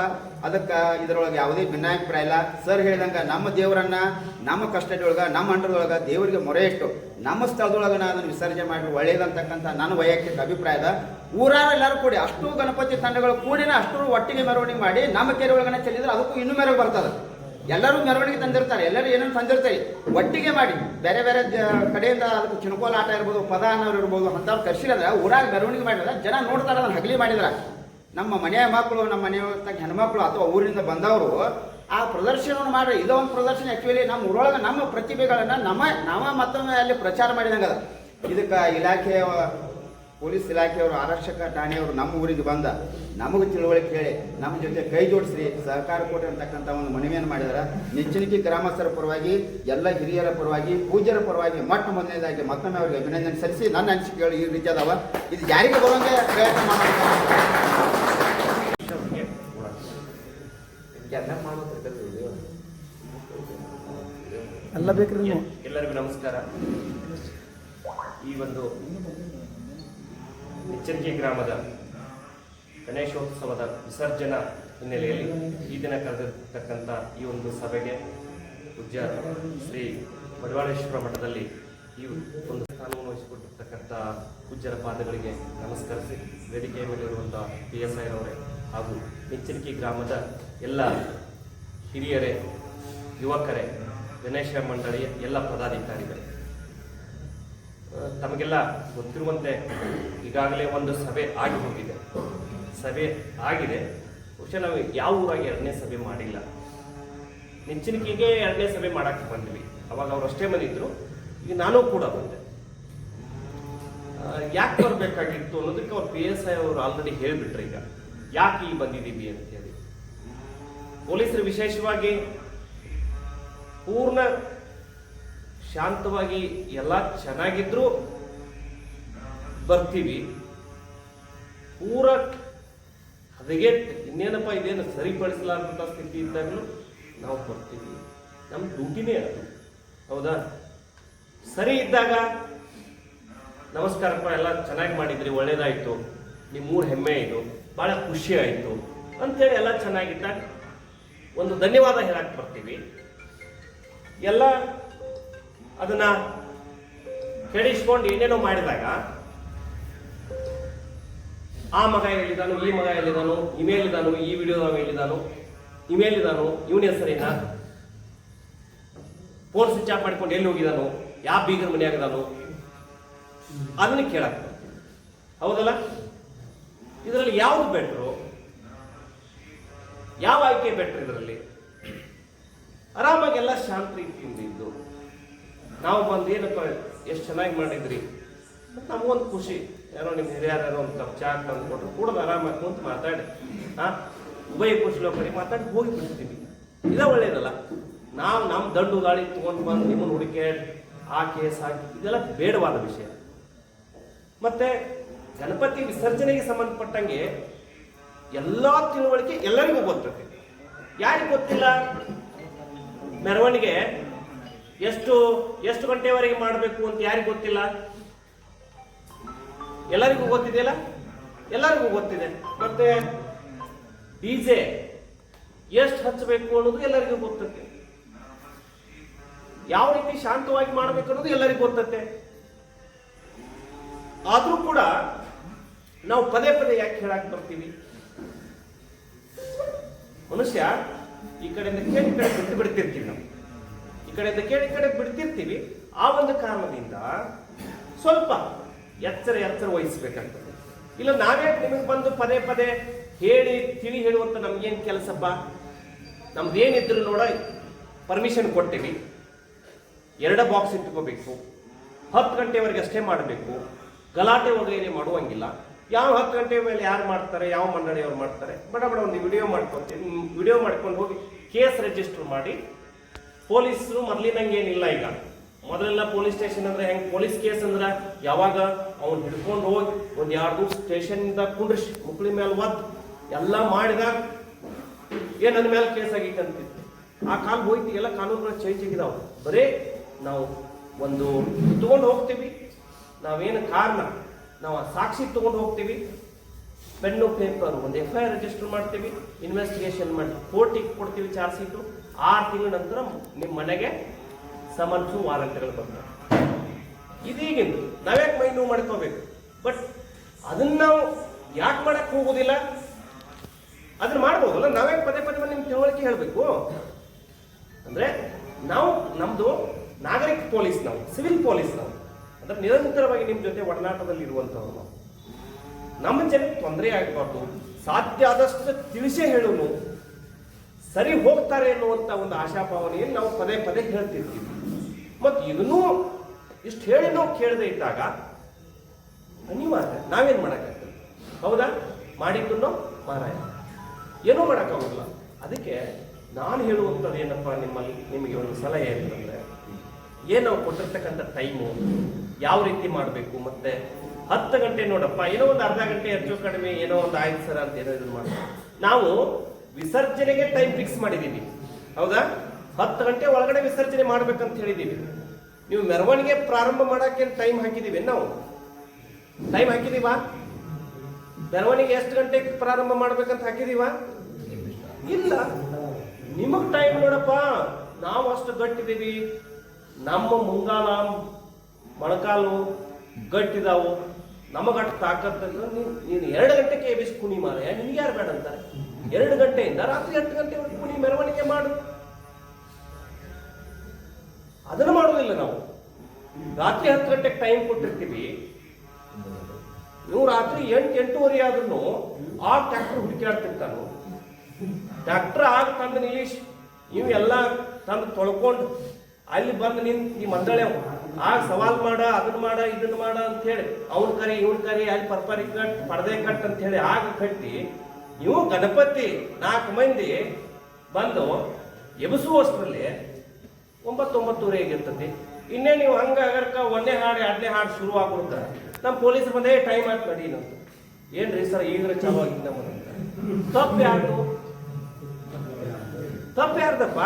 [SPEAKER 3] ಅದಕ್ಕೆ ಇದರೊಳಗೆ ಯಾವುದೇ ಭಿನ್ನಾಭಿಪ್ರಾಯ ಇಲ್ಲ. ಸರ್ ಹೇಳಿದಂಗ ನಮ್ಮ ದೇವರನ್ನ, ನಮ್ಮ ಕಷ್ಟದೊಳಗ, ನಮ್ಮ ಅಂಡರದೊಳಗ ದೇವರಿಗೆ ಮೊರೆ ಇಟ್ಟು, ನಮ್ಮ ಸ್ಥಳದೊಳಗ ನಾನು ಅದನ್ನು ವಿಸರ್ಜನೆ ಮಾಡಿ ಒಳ್ಳೇದಂತಕ್ಕಂಥ ನನ್ನ ವೈಯಕ್ತಿಕ ಅಭಿಪ್ರಾಯ ಊರಾರ ಎಲ್ಲರೂ ಕೂಡಿ ಅಷ್ಟು ಗಣಪತಿ ತಂಡಗಳು ಕೂಡಿನ ಅಷ್ಟು ಒಟ್ಟಿಗೆ ಮೆರವಣಿಗೆ ಮಾಡಿ ನಮ್ಮ ಕೆರೆ ಒಳಗನೆ ಚೆಲ್ಲಿದ್ರೆ ಅದಕ್ಕೂ ಇನ್ನೂ ಮೇರೆಗೆ ಬರ್ತದೆ. ಎಲ್ಲರೂ ಮೆರವಣಿಗೆ ತಂದಿರ್ತಾರೆ, ಎಲ್ಲರೂ ಏನೇನು ತಂದಿರ್ತಾರೆ, ಒಟ್ಟಿಗೆ ಮಾಡಿ. ಬೇರೆ ಬೇರೆ ಕಡೆಯಿಂದ ಅದಕ್ಕೆ ಚಿಣಕೋಲ ಆಟ ಇರ್ಬೋದು, ಪದ ಅನ್ನೋರು ಇರ್ಬೋದು, ಅಂಥವ್ರು ಕರ್ಸಿದ್ರೆ ಊರಾಗ ಮೆರವಣಿಗೆ ಮಾಡಿದ್ರೆ ಜನ ನೋಡ್ತಾರೆ ಅದನ್ನು ಹಗಲಿ ಮಾಡಿದ್ರ. ನಮ್ಮ ಮನೆಯ ಮಕ್ಕಳು, ನಮ್ಮ ಮನೆಯ ಹೆಣ್ಮಕ್ಳು ಅಥವಾ ಊರಿಂದ ಬಂದವರು, ಆ ಪ್ರದರ್ಶನವನ್ನು ಮಾಡ್ರಿ, ಇದೋ ಒಂದು ಪ್ರದರ್ಶನ ಆ್ಯಕ್ಚುಲಿ ನಮ್ಮ ಊರೊಳಗೆ ನಮ್ಮ ಪ್ರತಿಭೆಗಳನ್ನ ನಮ್ಮ ನಾವ ಮತ್ತೊಮ್ಮೆ ಅಲ್ಲಿ ಪ್ರಚಾರ ಮಾಡಿದಂಗೆ ಅದ ಇದಕ್ಕೆ ಇಲಾಖೆಯ ಪೊಲೀಸ್ ಇಲಾಖೆಯವರು ಆರಕ್ಷಕ ಠಾಣೆಯವರು ನಮ್ಮ ಊರಿಗೆ ಬಂದ ನಮಗೆ ತಿಳುವಳಿಕೆ ಹೇಳಿ ನಮ್ಮ ಜೊತೆ ಕೈ ಜೋಡಿಸ್ರಿ ಸಹಕಾರ ಕೊಡಿ ಅಂತಕ್ಕಂಥ ಒಂದು ಮನವಿಯನ್ನು ಮಾಡಿದಾರೆ. ನೆಚ್ಚಿನಿಕೆ ಗ್ರಾಮಸ್ಥರ ಪರವಾಗಿ ಎಲ್ಲ ಹಿರಿಯರ ಪರವಾಗಿ ಪೂಜ್ಯರ ಪರವಾಗಿ ಮೊಟ್ಟ ಮೊದಲನೇದಾಗಿ ಮತ್ತೊಮ್ಮೆ ಅವರಿಗೆ ಅಭಿನಂದನೆ ಸಲ್ಲಿಸಿ. ನನ್ನ ಅನಿಸಿಕೆಗಳು ಈ ರೀತಿ ಅದಾವ ಇದು ಯಾರಿಗೆ ಬರೋಂಗೆ ಪ್ರಯತ್ನ
[SPEAKER 1] ಮಾಡೋದು?
[SPEAKER 4] ಎಲ್ಲ ಬೇಕ್ರಿ ನೀವು.
[SPEAKER 2] ಎಲ್ಲರಿಗೂ ನಮಸ್ಕಾರ. ಈ ಒಂದು ಎಚ್ಚರಿಕೆ ಗ್ರಾಮದ ಗಣೇಶೋತ್ಸವದ ವಿಸರ್ಜನಾ ಹಿನ್ನೆಲೆಯಲ್ಲಿ ಈ ದಿನ ಕರೆದಿರ್ತಕ್ಕಂಥ ಈ ಒಂದು ಸಭೆಗೆ ಪೂಜ್ಯ ಶ್ರೀ ಬಡವಾಳೇಶ್ವರ ಮಠದಲ್ಲಿ ಈ ಒಂದು ಸ್ಥಾನವನ್ನು ವಹಿಸಿಕೊಟ್ಟಿರ್ತಕ್ಕಂಥ ಪೂಜ್ಯರ ಪಾದಗಳಿಗೆ ನಮಸ್ಕರಿಸಿ ವೇದಿಕೆಯ ಮೇಲೆ ಇರುವಂಥ ಪಿ ಎಸ್ ಐರವರೇ ಹಾಗೂ ಎಚ್ಚರಿಕೆ ಗ್ರಾಮದ ಎಲ್ಲ ಹಿರಿಯರೇ, ಯುವಕರೇ, ಗಣೇಶ ಮಂಡಳಿಯ ಎಲ್ಲ ಪದಾಧಿಕಾರಿಗಳೇ. ತಮಗೆಲ್ಲ ಗೊತ್ತಿರುವಂತೆ ಈಗಾಗಲೇ ಒಂದು ಸಭೆ ಆಗಿ ಹೋಗಿದೆ. ಸಭೆ ಆಗಿದೆ. ಬಹುಶಃ ನಾವು ಯಾವ ಊರಾಗಿ ಎರಡನೇ ಸಭೆ ಮಾಡಿಲ್ಲ. ನೆಚ್ಚಿನಿಕೆಗೆ ಎರಡನೇ ಸಭೆ ಮಾಡಕ್ಕೆ ಬಂದ್ವಿ. ಅವಾಗ ಅವ್ರು ಅಷ್ಟೇ ಬಂದಿದ್ರು. ಈಗ ನಾನು ಕೂಡ ಬಂದೆ. ಯಾಕೆ ಬರಬೇಕಾಗಿತ್ತು ಅನ್ನೋದಕ್ಕೆ ಅವ್ರು ಪಿ ಎಸ್ ಐ ಅವರು ಆಲ್ರೆಡಿ ಹೇಳಿಬಿಟ್ರು ಈಗ. ಯಾಕೆ ಈ ಬಂದಿದ್ದೀವಿ ಅಂತ ಹೇಳಿ ಪೊಲೀಸರು ವಿಶೇಷವಾಗಿ ಪೂರ್ಣ ಶಾಂತವಾಗಿ ಎಲ್ಲ ಚೆನ್ನಾಗಿದ್ರು ಬರ್ತೀವಿ. ಪೂರ ಹದಗೆಟ್ಟು, ಇನ್ನೇನಪ್ಪ ಇದೇನು ಸರಿಪಡಿಸಲಾರಂಥ ಸ್ಥಿತಿ ಇದ್ದಾಗಲೂ ನಾವು ಬರ್ತೀವಿ. ನಮ್ಮ ಡ್ಯೂಟಿನೇ ಅದು. ಹೌದಾ? ಸರಿ ಇದ್ದಾಗ ನಮಸ್ಕಾರಪ್ಪ, ಎಲ್ಲ ಚೆನ್ನಾಗಿ ಮಾಡಿದ್ರಿ, ಒಳ್ಳೇದಾಯ್ತು. ನಿಮ್ಮೂರು ಹೆಮ್ಮೆ ಇದು. ಭಾಳ ಖುಷಿ ಆಯಿತು. ಅಂತೇಳಿ ಎಲ್ಲ ಚೆನ್ನಾಗಿದ್ದಾಗ ಒಂದು ಧನ್ಯವಾದ ಹೇಳಕ್ಕೆ ಬರ್ತೀವಿ. ಎಲ್ಲ ಅದನ್ನ ಕೆಡಿಸ್ಕೊಂಡು ಏನೇನೋ ಮಾಡಿದಾಗ ಆ ಮಗ ಎಲ್ಲಿದ್ದಾನು, ಈ ಮಗ ಎಲ್ಲಿದ್ದಾನು, ಇಮೇಲ್ ಇದ್ದಾನು, ಈ ವಿಡಿಯೋ ಎಲ್ಲಿದ್ದಾನು, ಇಮೇಲ್ ಇದ್ದಾನು, ಇವನ ಹೆಸರಿನ? ಫೋನ್ ಸ್ವಿಚ್ ಆಫ್ ಮಾಡ್ಕೊಂಡು ಎಲ್ಲಿ ಹೋಗಿದಾನು ಯಾವ ಬೀಗರ ಮನೆಯಾಗದಾನು ಅದನ್ನ ಕೇಳಕ್ ಹೌದಲ್ಲ? ಇದರಲ್ಲಿ ಯಾವ್ದು ಬೆಟ್ರು? ಯಾವ ಆಯ್ಕೆ ಬೆಟ್ರು ಇದರಲ್ಲಿ? ಆರಾಮಾಗೆಲ್ಲ ಶಾಂತ ರೀತಿಯಿಂದ ಇದ್ದು ನಾವು ಬಂದು ಏನಪ್ಪ ಎಷ್ಟು ಚೆನ್ನಾಗಿ ಮಾಡಿದ್ರಿ? ನಮಗೊಂದು ಖುಷಿ. ಯಾರೋ ನಿಮ್ಮ ಹಿರಿಯರು ಯಾರೋ ಒಂದು ಕಪ್ ಚಾಕ್ ತಂದು ಕೊಟ್ಟರು ಕೂಡ ಆರಾಮಾಗಿ ಕುಂತು ಮಾತಾಡಿ. ಹಾ? ಉಭಯ ಕುಶಲೋಪರಿ ಮಾತಾಡಿ ಹೋಗಿ ಬಿಡ್ತೀವಿ ಇದ ಒಳ್ಳೇದಲ್ಲ. ನಾವು ನಮ್ಮ ದಂಡು ಗಾಳಿ ತೊಗೊಂಡು ಬಂದು ನಿಮ್ಮನ್ನು ಹುಡುಕೆ ಆ ಕೇಸ್ ಹಾಕಿ ಇದೆಲ್ಲ ಬೇಡವಾದ ವಿಷಯ. ಮತ್ತೆ ಗಣಪತಿ ವಿಸರ್ಜನೆಗೆ ಸಂಬಂಧಪಟ್ಟಂಗೆ ಎಲ್ಲ ತಿಳುವಳಿಕೆ ಎಲ್ಲರಿಗೂ ಗೊತ್ತೈತೆ ಯಾರಿಗೂ ಗೊತ್ತಿಲ್ಲ? ಮೆರವಣಿಗೆ ಎಷ್ಟು ಎಷ್ಟು ಗಂಟೆವರೆಗೆ ಮಾಡಬೇಕು ಅಂತ ಯಾರಿಗೂ ಗೊತ್ತಿಲ್ಲ? ಎಲ್ಲರಿಗೂ ಗೊತ್ತಿದೆಯಲ್ಲ? ಎಲ್ಲರಿಗೂ ಗೊತ್ತಿದೆ. ಮತ್ತೆ ಡಿಜೆ ಎಷ್ಟು ಹಚ್ಚಬೇಕು ಅನ್ನೋದು ಎಲ್ಲರಿಗೂ ಗೊತ್ತತ್ತೆ ಯಾವ ರೀತಿ ಶಾಂತವಾಗಿ ಮಾಡಬೇಕು ಅನ್ನೋದು ಎಲ್ಲರಿಗೂ ಗೊತ್ತತ್ತೆ ಆದರೂ ಕೂಡ ನಾವು ಪದೇ ಪದೇ ಯಾಕೆ ಹೇಳಕ್ ಬರ್ತೀವಿ? ಮನುಷ್ಯ ಈ ಕಡೆಯಿಂದ ಕೇಳಿ ಕಡೆ ಬಿಟ್ಟು ಬಿಡ್ತಿರ್ತೀವಿ ನಾವು. ಈ ಕಡೆಯಿಂದ ಕೇಳಿ ಕಡೆ ಬಿಡ್ತಿರ್ತೀವಿ. ಆ ಒಂದು ಕಾರಣದಿಂದ ಸ್ವಲ್ಪ ಎಚ್ಚರ ಎಚ್ಚರ ವಹಿಸ್ಬೇಕಾಗ್ತದೆ ಇಲ್ಲ ನಾವೇ ನಿಮಗೆ ಬಂದು ಪದೇ ಪದೇ ಹೇಳಿ, ತಿಳಿ ಹೇಳುವಂತ ನಮ್ಗೇನ್ ಕೆಲಸಪ್ಪ ನಮ್ದೇನಿದ್ರು ನೋಡ ಪರ್ಮಿಷನ್ ಕೊಟ್ಟಿವಿ ಎರಡು ಬಾಕ್ಸ್ ಇಟ್ಕೋಬೇಕು. ಹತ್ತು ಗಂಟೆವರೆಗೆ ಅಷ್ಟೇ ಮಾಡಬೇಕು. ಗಲಾಟೆ ವಗೈರೆ ಮಾಡುವಂಗಿಲ್ಲ. ಯಾವ ಹತ್ತು ಗಂಟೆ ಮೇಲೆ ಯಾರು ಮಾಡ್ತಾರೆ, ಯಾವ ಮಂಡಳಿಯವ್ರು ಮಾಡ್ತಾರೆ, ಬಡ ಬಡ ಒಂದು ವಿಡಿಯೋ ಮಾಡ್ಕೊತೀನಿ. ವಿಡಿಯೋ ಮಾಡ್ಕೊಂಡು ಹೋಗಿ ಕೇಸ್ ರಿಜಿಸ್ಟರ್ ಮಾಡಿ ಪೊಲೀಸರು ಮೊದಲಿನಂಗೆ ಏನಿಲ್ಲ ಈಗ. ಮೊದಲೆಲ್ಲ ಪೊಲೀಸ್ ಸ್ಟೇಷನ್ ಅಂದ್ರೆ ಹೆಂಗ್ ಪೊಲೀಸ್ ಕೇಸ್ ಅಂದ್ರೆ ಯಾವಾಗ ಅವ್ನು ಹಿಡ್ಕೊಂಡು ಹೋಗಿ ಒಂದ್ ಎರಡು ಸ್ಟೇಷನ್ ಇಂದ ಕುಂಡ್ರಿಸಿ ಮುಕ್ಳಿ ಮೇಲೆ ಒದ್, ಎಲ್ಲ ಮಾಡಿದಾಗ ಏನ್ ನನ್ನ ಮೇಲೆ ಕೇಸ್ ಅಂತ. ಆ ಕಾಲ್ ಹೋಯ್ತು, ಎಲ್ಲ ಕಾನೂನುಗಳು ಚೇಂಜ್ ಆಗಿದಾವ. ಬರೀ ನಾವು ಒಂದು ತಗೊಂಡು ಹೋಗ್ತೀವಿ. ನಾವೇನು ಕಾರಣ? ನಾವು ಸಾಕ್ಷಿ ತಗೊಂಡು ಹೋಗ್ತೀವಿ. ಪೆನ್ನು, ಪೇಪರ್, ಒಂದು ಎಫ್ ಐ ರಿಜಿಸ್ಟರ್ ಮಾಡ್ತೀವಿ ಇನ್ವೆಸ್ಟಿಗೇಷನ್ ಮಾಡಿ, ಕೋರ್ಟಿಗೆ ಕೊಡ್ತೀವಿ ಚಾರ್ಜ್ ಶೀಟು ಆರು ತಿಂಗಳ ನಂತರ ನಿಮ್ಮ ಮನೆಗೆ ಸಮರ್ಥ ವಾರಂಟ್ಗಳು ಬರ್ತವೆ ಇದೀಗಿಂದು. ನಾವ್ಯಾಕೆ ಮೈ ನೋವು ಮಾಡ್ಕೋಬೇಕು? ಬಟ್ ಅದನ್ನ ನಾವು ಯಾಕೆ ಮಾಡಕ್ ಹೋಗೋದಿಲ್ಲ? ಅದನ್ನ ಮಾಡ್ಬೋದಲ್ಲ? ನಾವೇ ಪದೇ ಪದೇ ನಿಮ್ ತಿಳುವಳಿಕೆ ಹೇಳಬೇಕು. ಅಂದ್ರೆ ನಾವು, ನಮ್ದು ನಾಗರಿಕ ಪೊಲೀಸ್ ನಾವು, ಸಿವಿಲ್ ಪೊಲೀಸ್ ನಾವು. ಅಂದ್ರೆ ನಿರಂತರವಾಗಿ ನಿಮ್ಮ ಜೊತೆ ಒಡನಾಟದಲ್ಲಿ ಇರುವಂತವ್ರು ನಾವು. ನಮ್ಮ ಜನಕ್ಕೆ ತೊಂದರೆ ಆಗಬಾರ್ದು. ಸಾಧ್ಯ ಆದಷ್ಟು ತಿಳಿಸೇ ಹೇಳೋನು. ಸರಿ ಹೋಗ್ತಾರೆ ಅನ್ನುವಂತ ಒಂದು ಆಶಾಭಾವನೆಯಲ್ಲಿ ನಾವು ಪದೇ ಪದೇ ಹೇಳ್ತಿರ್ತೀವಿ. ಮತ್ತು ಇದನ್ನೂ ಇಷ್ಟು ಹೇಳಿ ನಾವು ಕೇಳದೆ ಇದ್ದಾಗ ಅನಿವಾರ್ಯ, ನಾವೇನ್ ಮಾಡಕ್ಕಾಗ್ತದೆ? ಹೌದಾ? ಮಾಡಿದ್ದನ್ನು ಮಾರಾಯ. ಏನೂ ಮಾಡೋಕ್ಕಾಗಲ್ಲ ಅದಕ್ಕೆ ನಾನು ಹೇಳುವಂಥದ್ದು ಏನಪ್ಪ ನಿಮ್ಮಲ್ಲಿ, ನಿಮಗೆ ಒಂದು ಸಲಹೆ ಅಂತಂದ್ರೆ ಏನು ನಾವು ಕೊಟ್ಟಿರ್ತಕ್ಕಂಥ ಟೈಮು ಯಾವ ರೀತಿ ಮಾಡಬೇಕು, ಮತ್ತೆ ಹತ್ತು ಗಂಟೆ ನೋಡಪ್ಪ, ಏನೋ ಒಂದು ಅರ್ಧ ಗಂಟೆ ಹೆಚ್ಚು ಕಡಿಮೆ, ಏನೋ ಒಂದು ಆಯ್ತು ಸರ್ ಅಂತ ಏನೋ ಇದು ಮಾಡ್ತೀವಿ ನಾವು ವಿಸರ್ಜನೆಗೆ ಟೈಮ್ ಫಿಕ್ಸ್ ಮಾಡಿದ್ದೀವಿ ಹೌದಾ? ಹತ್ತು ಗಂಟೆ ಒಳಗಡೆ ವಿಸರ್ಜನೆ ಮಾಡ್ಬೇಕಂತ ಹೇಳಿದ್ದೀವಿ ನೀವು ಮೆರವಣಿಗೆ ಪ್ರಾರಂಭ ಮಾಡಕ್ಕೆ ಟೈಮ್ ಹಾಕಿದ್ದೀವಿ ನಾವು ಟೈಮ್ ಹಾಕಿದೀವಾ? ಮೆರವಣಿಗೆ ಎಷ್ಟು ಗಂಟೆಗೆ ಪ್ರಾರಂಭ ಮಾಡ್ಬೇಕಂತ ಹಾಕಿದೀವ? ಇಲ್ಲ. ನಿಮಗ್ ಟೈಮ್ ನೋಡಪ್ಪ. ನಾವು ಅಷ್ಟು ಗಟ್ಟಿದೀವಿ. ನಮ್ಮ ಮುಂಗಾಲ ಮೊಣಕಾಲು ಗಟ್ಟಿದಾವು. ನಮಗಟ್ಟು ತಾಕತ್ತಂದ್ರೆ ನೀನು ಎರಡು ಗಂಟೆಗೆ ಎಬ್ಬಿಸಿ ಕುಣಿ ಮಾರ ನಿನ್ಗೆ ಯಾರು ಬೇಡ ಅಂತಾರೆ? ಎರಡು ಗಂಟೆಯಿಂದ ರಾತ್ರಿ ಹತ್ತು ಗಂಟೆವರೆಗೂ ಕುಣಿ ಮೆರವಣಿಗೆ ಮಾಡು. ಅದನ್ನು ಮಾಡೋದಿಲ್ಲ ನಾವು. ರಾತ್ರಿ ಹತ್ತು ಗಂಟೆಗೆ ಟೈಮ್ ಕೊಟ್ಟಿರ್ತೀವಿ. ನೀವು ರಾತ್ರಿ ಎಂಟು, ಎಂಟೂವರೆ ಆದ್ರೂ ಆ ಟ್ರ್ಯಾಕ್ಟರ್ ಹುಡುಕಾಡ್ತಿರ್ತಾನು ಟ್ರ್ಯಾಕ್ಟರ್ ಆಗ ತಂದು ನಿಲ್ಲಿಸಿ, ನೀವು ಎಲ್ಲ ತಂದು ತೊಳ್ಕೊಂಡು ಅಲ್ಲಿ ಬಂದು ನಿನ್ ಈ ಮಂದಳೆ ಆಗ ಸವಾಲ್ ಮಾಡ ಅದನ್ನ ಮಾಡ ಇದನ್ನ ಮಾಡ ಅಂತ ಹೇಳಿ, ಅವ್ನ ಕರಿ, ಇವ್ನ ಕರಿ, ಅಲ್ಲಿ ಪರ್ಪರಿ ಕಟ್, ಪರದೆ ಕಟ್ ಅಂತ ಹೇಳಿ ಆಗ ಕಟ್ಟಿ ನೀವು ಗಣಪತಿ ನಾಲ್ಕು ಮಂದಿ ಬಂದು ಎಬಸುವಷ್ಟರಲ್ಲಿ ಒಂಬತ್ತು ಒಂಬತ್ತುವರೆಗೆ ಇರ್ತದೆ ಇನ್ನೇ ನೀವು ಹಂಗ ಅಗರ್ಕ ಒಂದೇ ಹಾಡು, ಎರಡನೇ ಹಾಡು ಶುರು ಆಗ್ಬಿಡ್ತ ನಮ್ಮ ಪೊಲೀಸ್ ಬಂದೇ ಟೈಮ್ ಆಯ್ತು ನಡಿ ನಾವು ಏನ್ರಿ ಸರ್ ಈಗ ಚಾಲು ಆಗಿದ್ದ ತಪ್ಪು ಯಾರ್ದು? ತಪ್ಪು ಯಾರ್ದಪ್ಪ?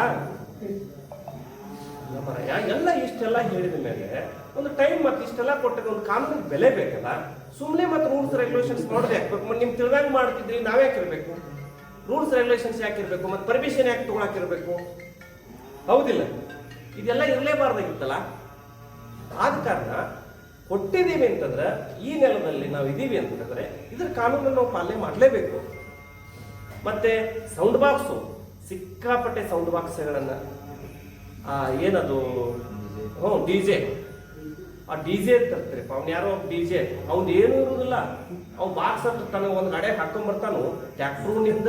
[SPEAKER 2] ಎಲ್ಲ ಇಷ್ಟೆಲ್ಲ ಹೇಳಿದ ಮೇಲೆ ಒಂದು ಟೈಮ್ ಮತ್ತೆ ಇಷ್ಟೆಲ್ಲ ಕೊಟ್ಟಿದ್ದ ಒಂದು ಕಾನೂನು ಬೆಲೆ ಬೇಕಲ್ಲ. ಸುಮ್ಮನೆ ಮತ್ತೆ ರೂಲ್ಸ್ ರೆಗ್ಯುಲೇಷನ್ಸ್ ನೋಡದೆ. ಹಾಕ್ಬೇಕು ಬೇಕು ನಿಮ್ ತಿಳಿದಂಗ್ ಮಾಡ್ತಿದ್ರಿ, ನಾವ್ಯಾಕೆ ಇರಬೇಕು? ರೂಲ್ಸ್ ರೆಗ್ಯುಲೇಷನ್ಸ್ ಯಾಕೆ ಇರಬೇಕು? ಮತ್ತೆ ಪರ್ಮಿಷನ್ ಯಾಕೆ ತಗೊಳಕಿರ್ಬೇಕು ಹೌದಿಲ್ಲ. ಇದೆಲ್ಲ ಇರಲೇಬಾರ್ದಾಗಿತ್ತಲ್ಲ? ಆದ ಕಾರಣ ಕೊಟ್ಟಿದ್ದೀವಿ ಅಂತಂದ್ರೆ ಈ ನೆಲದಲ್ಲಿ ನಾವು ಇದ್ದೀವಿ ಅಂತಂದ್ರೆ ಇದ್ರ ಕಾನೂನನ್ನು ನಾವು ಪಾಲನೆ ಮಾಡಲೇಬೇಕು. ಮತ್ತೆ ಸೌಂಡ್ ಬಾಕ್ಸು ಸಿಕ್ಕಾಪಟ್ಟೆ ಸೌಂಡ್ ಬಾಕ್ಸ್ಗಳನ್ನು ಏನದು? ಹ್ಞೂ ಡಿ ಜೆ. ಆ ಡಿ ಜೆ ತರ್ತಾರೆ ಅವ್ನು ಯಾರೋ ಡಿ ಜೆ ಅವ್ನು ಏನೂ ಇರೋದಿಲ್ಲ. ಅವ್ ಬಾಕ್ಸ್ ಅಂತ ತನಗೆ ಒಂದು ಗಾಡಿ ಹಾಕೊಂಡ್ ಬರ್ತಾನು. ಟ್ಯಾಕ್ಟ್ರು ನಿಂದ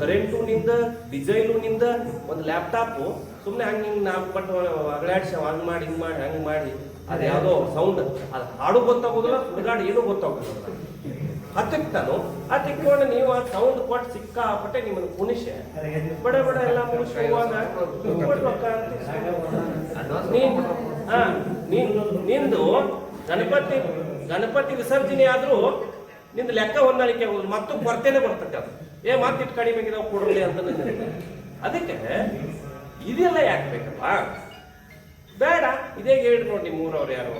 [SPEAKER 2] ಕರೆಂಟು ನಿಂದ ಡಿಸೈಲು ನಿಂದ ಒಂದು ಲ್ಯಾಪ್ಟಾಪು ಸುಮ್ಮನೆ ಹಂಗೆ ಹಿಂಗೆ ನಾಲ್ಕು ಬಟ್ ಅಗಳಾಡ್ಸಿ ಹಂಗೆ ಮಾಡಿ ಹಿಂಗೆ ಮಾಡಿ ಹಂಗೆ ಮಾಡಿ. ಅದ್ಯಾವುದೋ ಸೌಂಡ್ ಅದು ಹಾಡು ಗೊತ್ತಾಗೋದಿಲ್ಲ ಸುಡುಗಾಡು ಏನು ಗೊತ್ತಾಗೋದಿಲ್ಲ. ಹತ್ತಿಕ್ತಾನು ಹತ್ತಿಕ್ಕೊಂಡು ನೀವು ಆ ಸೌಂಡ್ ಕೊಟ್ಟು ಸಿಕ್ಕಾಪಟ್ಟೆ ನಿಮ್ಮನ್ನು ಪುಣಿಷ ಬಡ ಬಡ ಎಲ್ಲ ಮುಗಿಸ್ಕೋವಾಗ ಕೊಡ್ಬೇಕ. ಅಂತ ಹಾ. ನೀನ್ ನಿಂದು ಗಣಪತಿ ಗಣಪತಿ ವಿಸರ್ಜನೆ ಆದ್ರೂ ನಿಂದು ಲೆಕ್ಕ ಹೊಂದಾಣಿಕೆ ಆಗೋದು ಮತ್ತು ಬರ್ತದೆ ಅದು. ಏ ಮತ್ತಿಟ್ಟು ಕಡಿಮೆ ನಾವು ಕೊಡಲಿ ಅಂತ ಅದಕ್ಕೆ ಇದೆಲ್ಲ ಯಾಕೆ ಬೇಕಪ್ಪ? ಬೇಡ. ಇದೇ ಹೇಳಿ ನೋಡಿ ಮೂರವ್ರು ಯಾರು?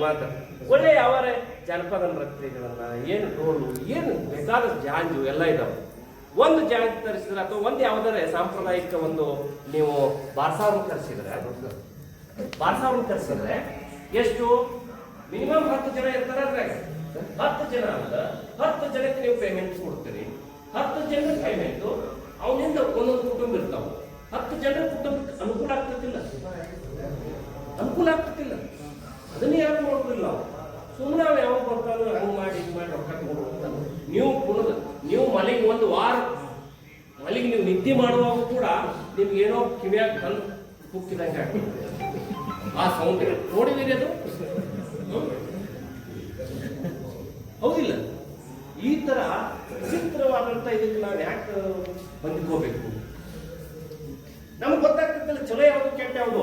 [SPEAKER 2] ಮಾತ್ರ ಒಳ್ಳೆ ಯಾವಾರ ಜನಪದ ನೃತ್ಯಗಳನ್ನ, ಏನು ಡೋಲು ಏನು ಬೇಕಾದ ಜಾಂಜು ಎಲ್ಲ ಇದಾವೆ. ಒಂದು ಜಾಂಜು ತರಿಸಿದ್ರೆ ಅಥವಾ ಒಂದು ಯಾವುದಾದ್ರೆ ಸಾಂಪ್ರದಾಯಿಕ ಒಂದು ನೀವು ಬಾರ್ಸಾವನ್ನು ತರಿಸಿದ್ರೆ ಬಾರ್ಸಾವನ್ನು ಕರ್ಸಿದ್ರೆ ಎಷ್ಟು? ಮಿನಿಮಮ್ ಹತ್ತು ಜನ ಇರ್ತಾರೆ ಅದ್ರಾಗ ಹತ್ತು ಜನ ಅಂದ್ರೆ ಹತ್ತು ಜನಕ್ಕೆ ನೀವು ಪೇಮೆಂಟ್ ಕೊಡ್ತೀರಿ. ಹತ್ತು ಜನ ಪೇಮೆಂಟ್ ಅವನಿಂದ ಒಂದೊಂದು ಕುಟುಂಬ ಇರ್ತಾವ. ಹತ್ತು ಜನರ ಕುಟುಂಬಕ್ಕೆ ಅನುಕೂಲ ಆಗ್ತಿಲ್ಲ ಅನುಕೂಲ ಆಗ್ತಿಲ್ಲ ಅದನ್ನ ಯಾರು ನೋಡ್ತಿಲ್ಲ ನಾವು ಸುಮ್ಮನೆ ನಾವು ಯಾವಾಗ ಬರ್ತಾರೋ, ಹಂಗ್ ಮಾಡಿ ಹಿಂಗ್ ಮಾಡಿ ರೊಕ್ಕ ತಗೊಂಡು ನೀವು ಕುಣದ, ನೀವು ಮನೆಗೆ ಒಂದು ವಾರ ಮನೆಗೆ ನೀವು ನಿದ್ದೆ ಮಾಡುವಾಗ ಕೂಡ ನಿಮ್ಗೆ ಏನೋ ಕಿವಿಯಾಗಿ ಕಲ್ಲು ಕುಕ್ಕಿದಂಗೆ ಆಗ್ತದೆ ಆ ಸೌಂಡ್ ನೋಡಿದಿರಿ ಅದು? ಹೌದಿಲ್ಲ. ಈ ತರ ವಿಚಿತ್ರವಾದಂತ ಇದಕ್ಕೆ ನಾವು ಯಾಕೆ ಬಂದ್ಕೋಬೇಕು ನಮ್ಗೆ ಗೊತ್ತಾಗ್ತದಲ್ಲ ಚಲೋ ಯಾವುದು, ಕೆಟ್ಟ ಯಾವುದು?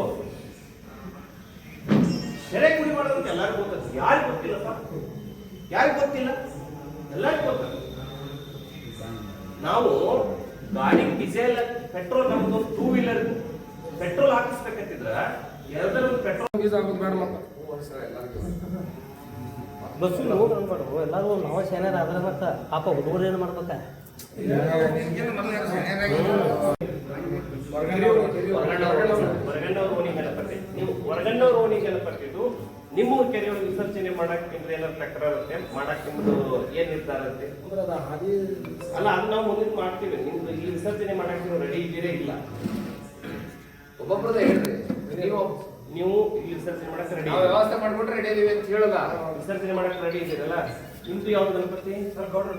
[SPEAKER 2] ಸೆರೆ ಕುಡಿ ಮಾಡೋದಕ್ಕೆ ಎಲ್ಲರಿಗೂ ಗೊತ್ತದ ಯಾರಿಗೂ ಗೊತ್ತಿಲ್ಲಪ್ಪ ಯಾರಿಗೂ ಗೊತ್ತಿಲ್ಲ? ಎಲ್ಲರಿಗೂ ಗೊತ್ತದ ನಾವು ಗಾಡಿ, ಡಿಸೇಲ್, ಪೆಟ್ರೋಲ್ ನಮ್ದು ಟೂ ವೀಲರ್ ಪೆಟ್ರೋಲ್ ಹಾಕಿಸ್ಬೇಕಂತಿದ್ರ ಎರಡರ ಪೆಟ್ರೋಲ್
[SPEAKER 5] ಯೂಸ್ ಆಗೋದು ಬೇಡ ಮತ್ತೆ.
[SPEAKER 4] ಬಸ್ಸು ನೋಡ್ರಿ ಅನ್ಬಾರ್ದು ಎಲ್ಲರೂ ನಾವು ಸೇನಾರ ಅದ್ರ ಮತ್ತ ಪಾಪ ಹುಡುಗರು ಏನು ಮಾಡ್ಬೇಕ?
[SPEAKER 2] ನೀವು ಹೊರಗಂಡವ್ರ ನಿಮ್ಮ ಕೆರೆಯೊಳಗೆ ವಿಸರ್ಜನೆ ಮಾಡಕ್ ನಿಮ್ದು ಏನಾದ್ರು ತಕರಾರು ಇರುತ್ತೆ ಮಾಡಕ್ ನಿಮ್ದು ಏನ್ ನಿರ್ಧಾರ ಇರುತ್ತೆ ಅಲ್ಲ ಅದು ನಾವು ಮುಂದಿನ ಮಾಡ್ತೀವಿ. ನಿಮ್ದು ಇಲ್ಲಿ ವಿಸರ್ಜನೆ ಮಾಡಕ್ ನೀವು ರೆಡಿ ಇದ್ದೀರೇ ಇಲ್ಲ.
[SPEAKER 1] ಒಬ್ಬೊಬ್ರದ ಹೇಳ್ರಿ. ನೀವು
[SPEAKER 2] ನೀವು ವಿಸರ್ಜನೆ ಮಾಡಕ್ ರೆಡಿ
[SPEAKER 1] ನಾವು ವ್ಯವಸ್ಥೆ ಮಾಡ್ಬಿಟ್ರೆ ರೆಡಿ ಇದೀವಿ ಅಂತ ಹೇಳಲ್ಲ.
[SPEAKER 2] ವಿಸರ್ಜನೆ ಮಾಡಕ್ ರೆಡಿ ಇದ್ದೀರಲ್ಲ? ನಿಮ್ದು ಯಾವ್ದು ಗಣಪತಿ? ಸರ್ ಗೌಡ್ರು.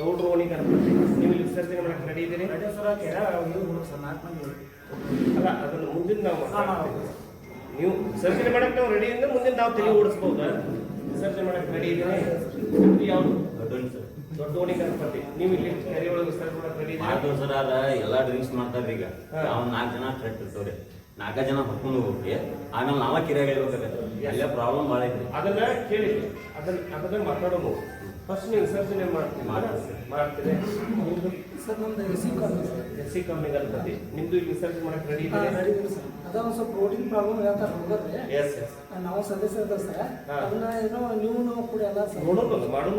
[SPEAKER 2] ಗೌಡ್ರ ಓಣಿ ಗಣಪತಿ. ನೀವು ಇಲ್ಲಿ ವಿಸರ್ಜನೆ ಮಾಡಕ್ ರೆಡಿ ಇದ್ದೀರಿ? ಅಲ್ಲ ಅದನ್ನ ಮುಂದಿನ ನಾವು ನೀವು ವಿಸರ್ಜನೆ ಮಾಡಕ್ ನಾವು ರೆಡಿ ಅಂದ್ರೆ ಮುಂದಿನ ನಾವು ತಲೆ ಓಡಿಸ್ಬೋದ? ವಿಸರ್ಜನೆ ಮಾಡಕ್ ರೆಡಿ ಇದ್ದೀರಿ? ನಿಮ್ದು ಯಾವ್ದು? ದೊಡ್ಡ ಓಣಿ ಗಣಪತಿ. ನೀವು ಇಲ್ಲಿ ಕೆರೆ ಒಳಗೆ ವಿಸರ್ಜನೆ ಮಾಡಕ್ ರೆಡಿ ಇದ್ದೀರಿ?
[SPEAKER 6] ಮಾಡ್ತಾವ್ ಸರ್ ಅದ ಎಲ್ಲಾ ಡ್ರಿಂಕ್ಸ್ ಮಾಡ್ತಾರ್ರಿ ಈಗ
[SPEAKER 2] ಅವ್ನ
[SPEAKER 6] ನಾವ್ ನಾಲ್ಕು ಜನ ಕರೆಕ್ಟ್ ಇರ್ತವ್ರಿ ನಾಲ್ಕ ಜನ ಹೊತ್ಕೊಂಡು ಹೋಗ್ರಿ ಆಮೇಲೆ ನಾವ ಕಿರಿಯಾಗ ಇರ್ಬೇಕಾಗತ್ತೆ ಎಲ್ಲ ಪ್ರಾಬ್ಲಮ್ ಭಾಳ
[SPEAKER 2] ಅದನ್ನ ಕೇಳಿ. ಅದನ್ನ ಅದನ್ನ ಮಾತಾಡೋದು. ಫಸ್ಟ್ ನೀವು ವಿಸರ್ಜನೆ ಮಾಡ್ತೀವಿ
[SPEAKER 6] ಮಾಡ್ತೀವಿ.
[SPEAKER 2] ಮಾಡ್ತೀರಿ
[SPEAKER 4] ಸರ್ ನಮ್ದು ಎಸ್ ಸಿ
[SPEAKER 2] ಎಸ್ ಸಿ ಕಮ್ಮಿ ಗಣಪತಿ ನಿಮ್ದು ಇಲ್ಲಿ ವಿಸರ್ಜನೆ ಮಾಡಕ್ ರೆಡಿ ಇದೆ
[SPEAKER 4] ಅದೊಂದು ಸ್ವಲ್ಪ ಪ್ರೋಟೀನ್ ಪ್ರಾಬ್ಲಮ್ ಹೇಳ್ತಾರೆ ಹುಡುಗರ್ರಿ
[SPEAKER 2] ಎಸ್ ಎಸ್
[SPEAKER 4] ನಾವು ಸದಸ್ಯರು ಸರ್. ಅದನ್ನ ಏನೋ ನೀವು ನಾವು ಕೂಡ ಎಲ್ಲ ಸರ್.
[SPEAKER 2] ನೋಡೋದು ಮಾಡೋಣ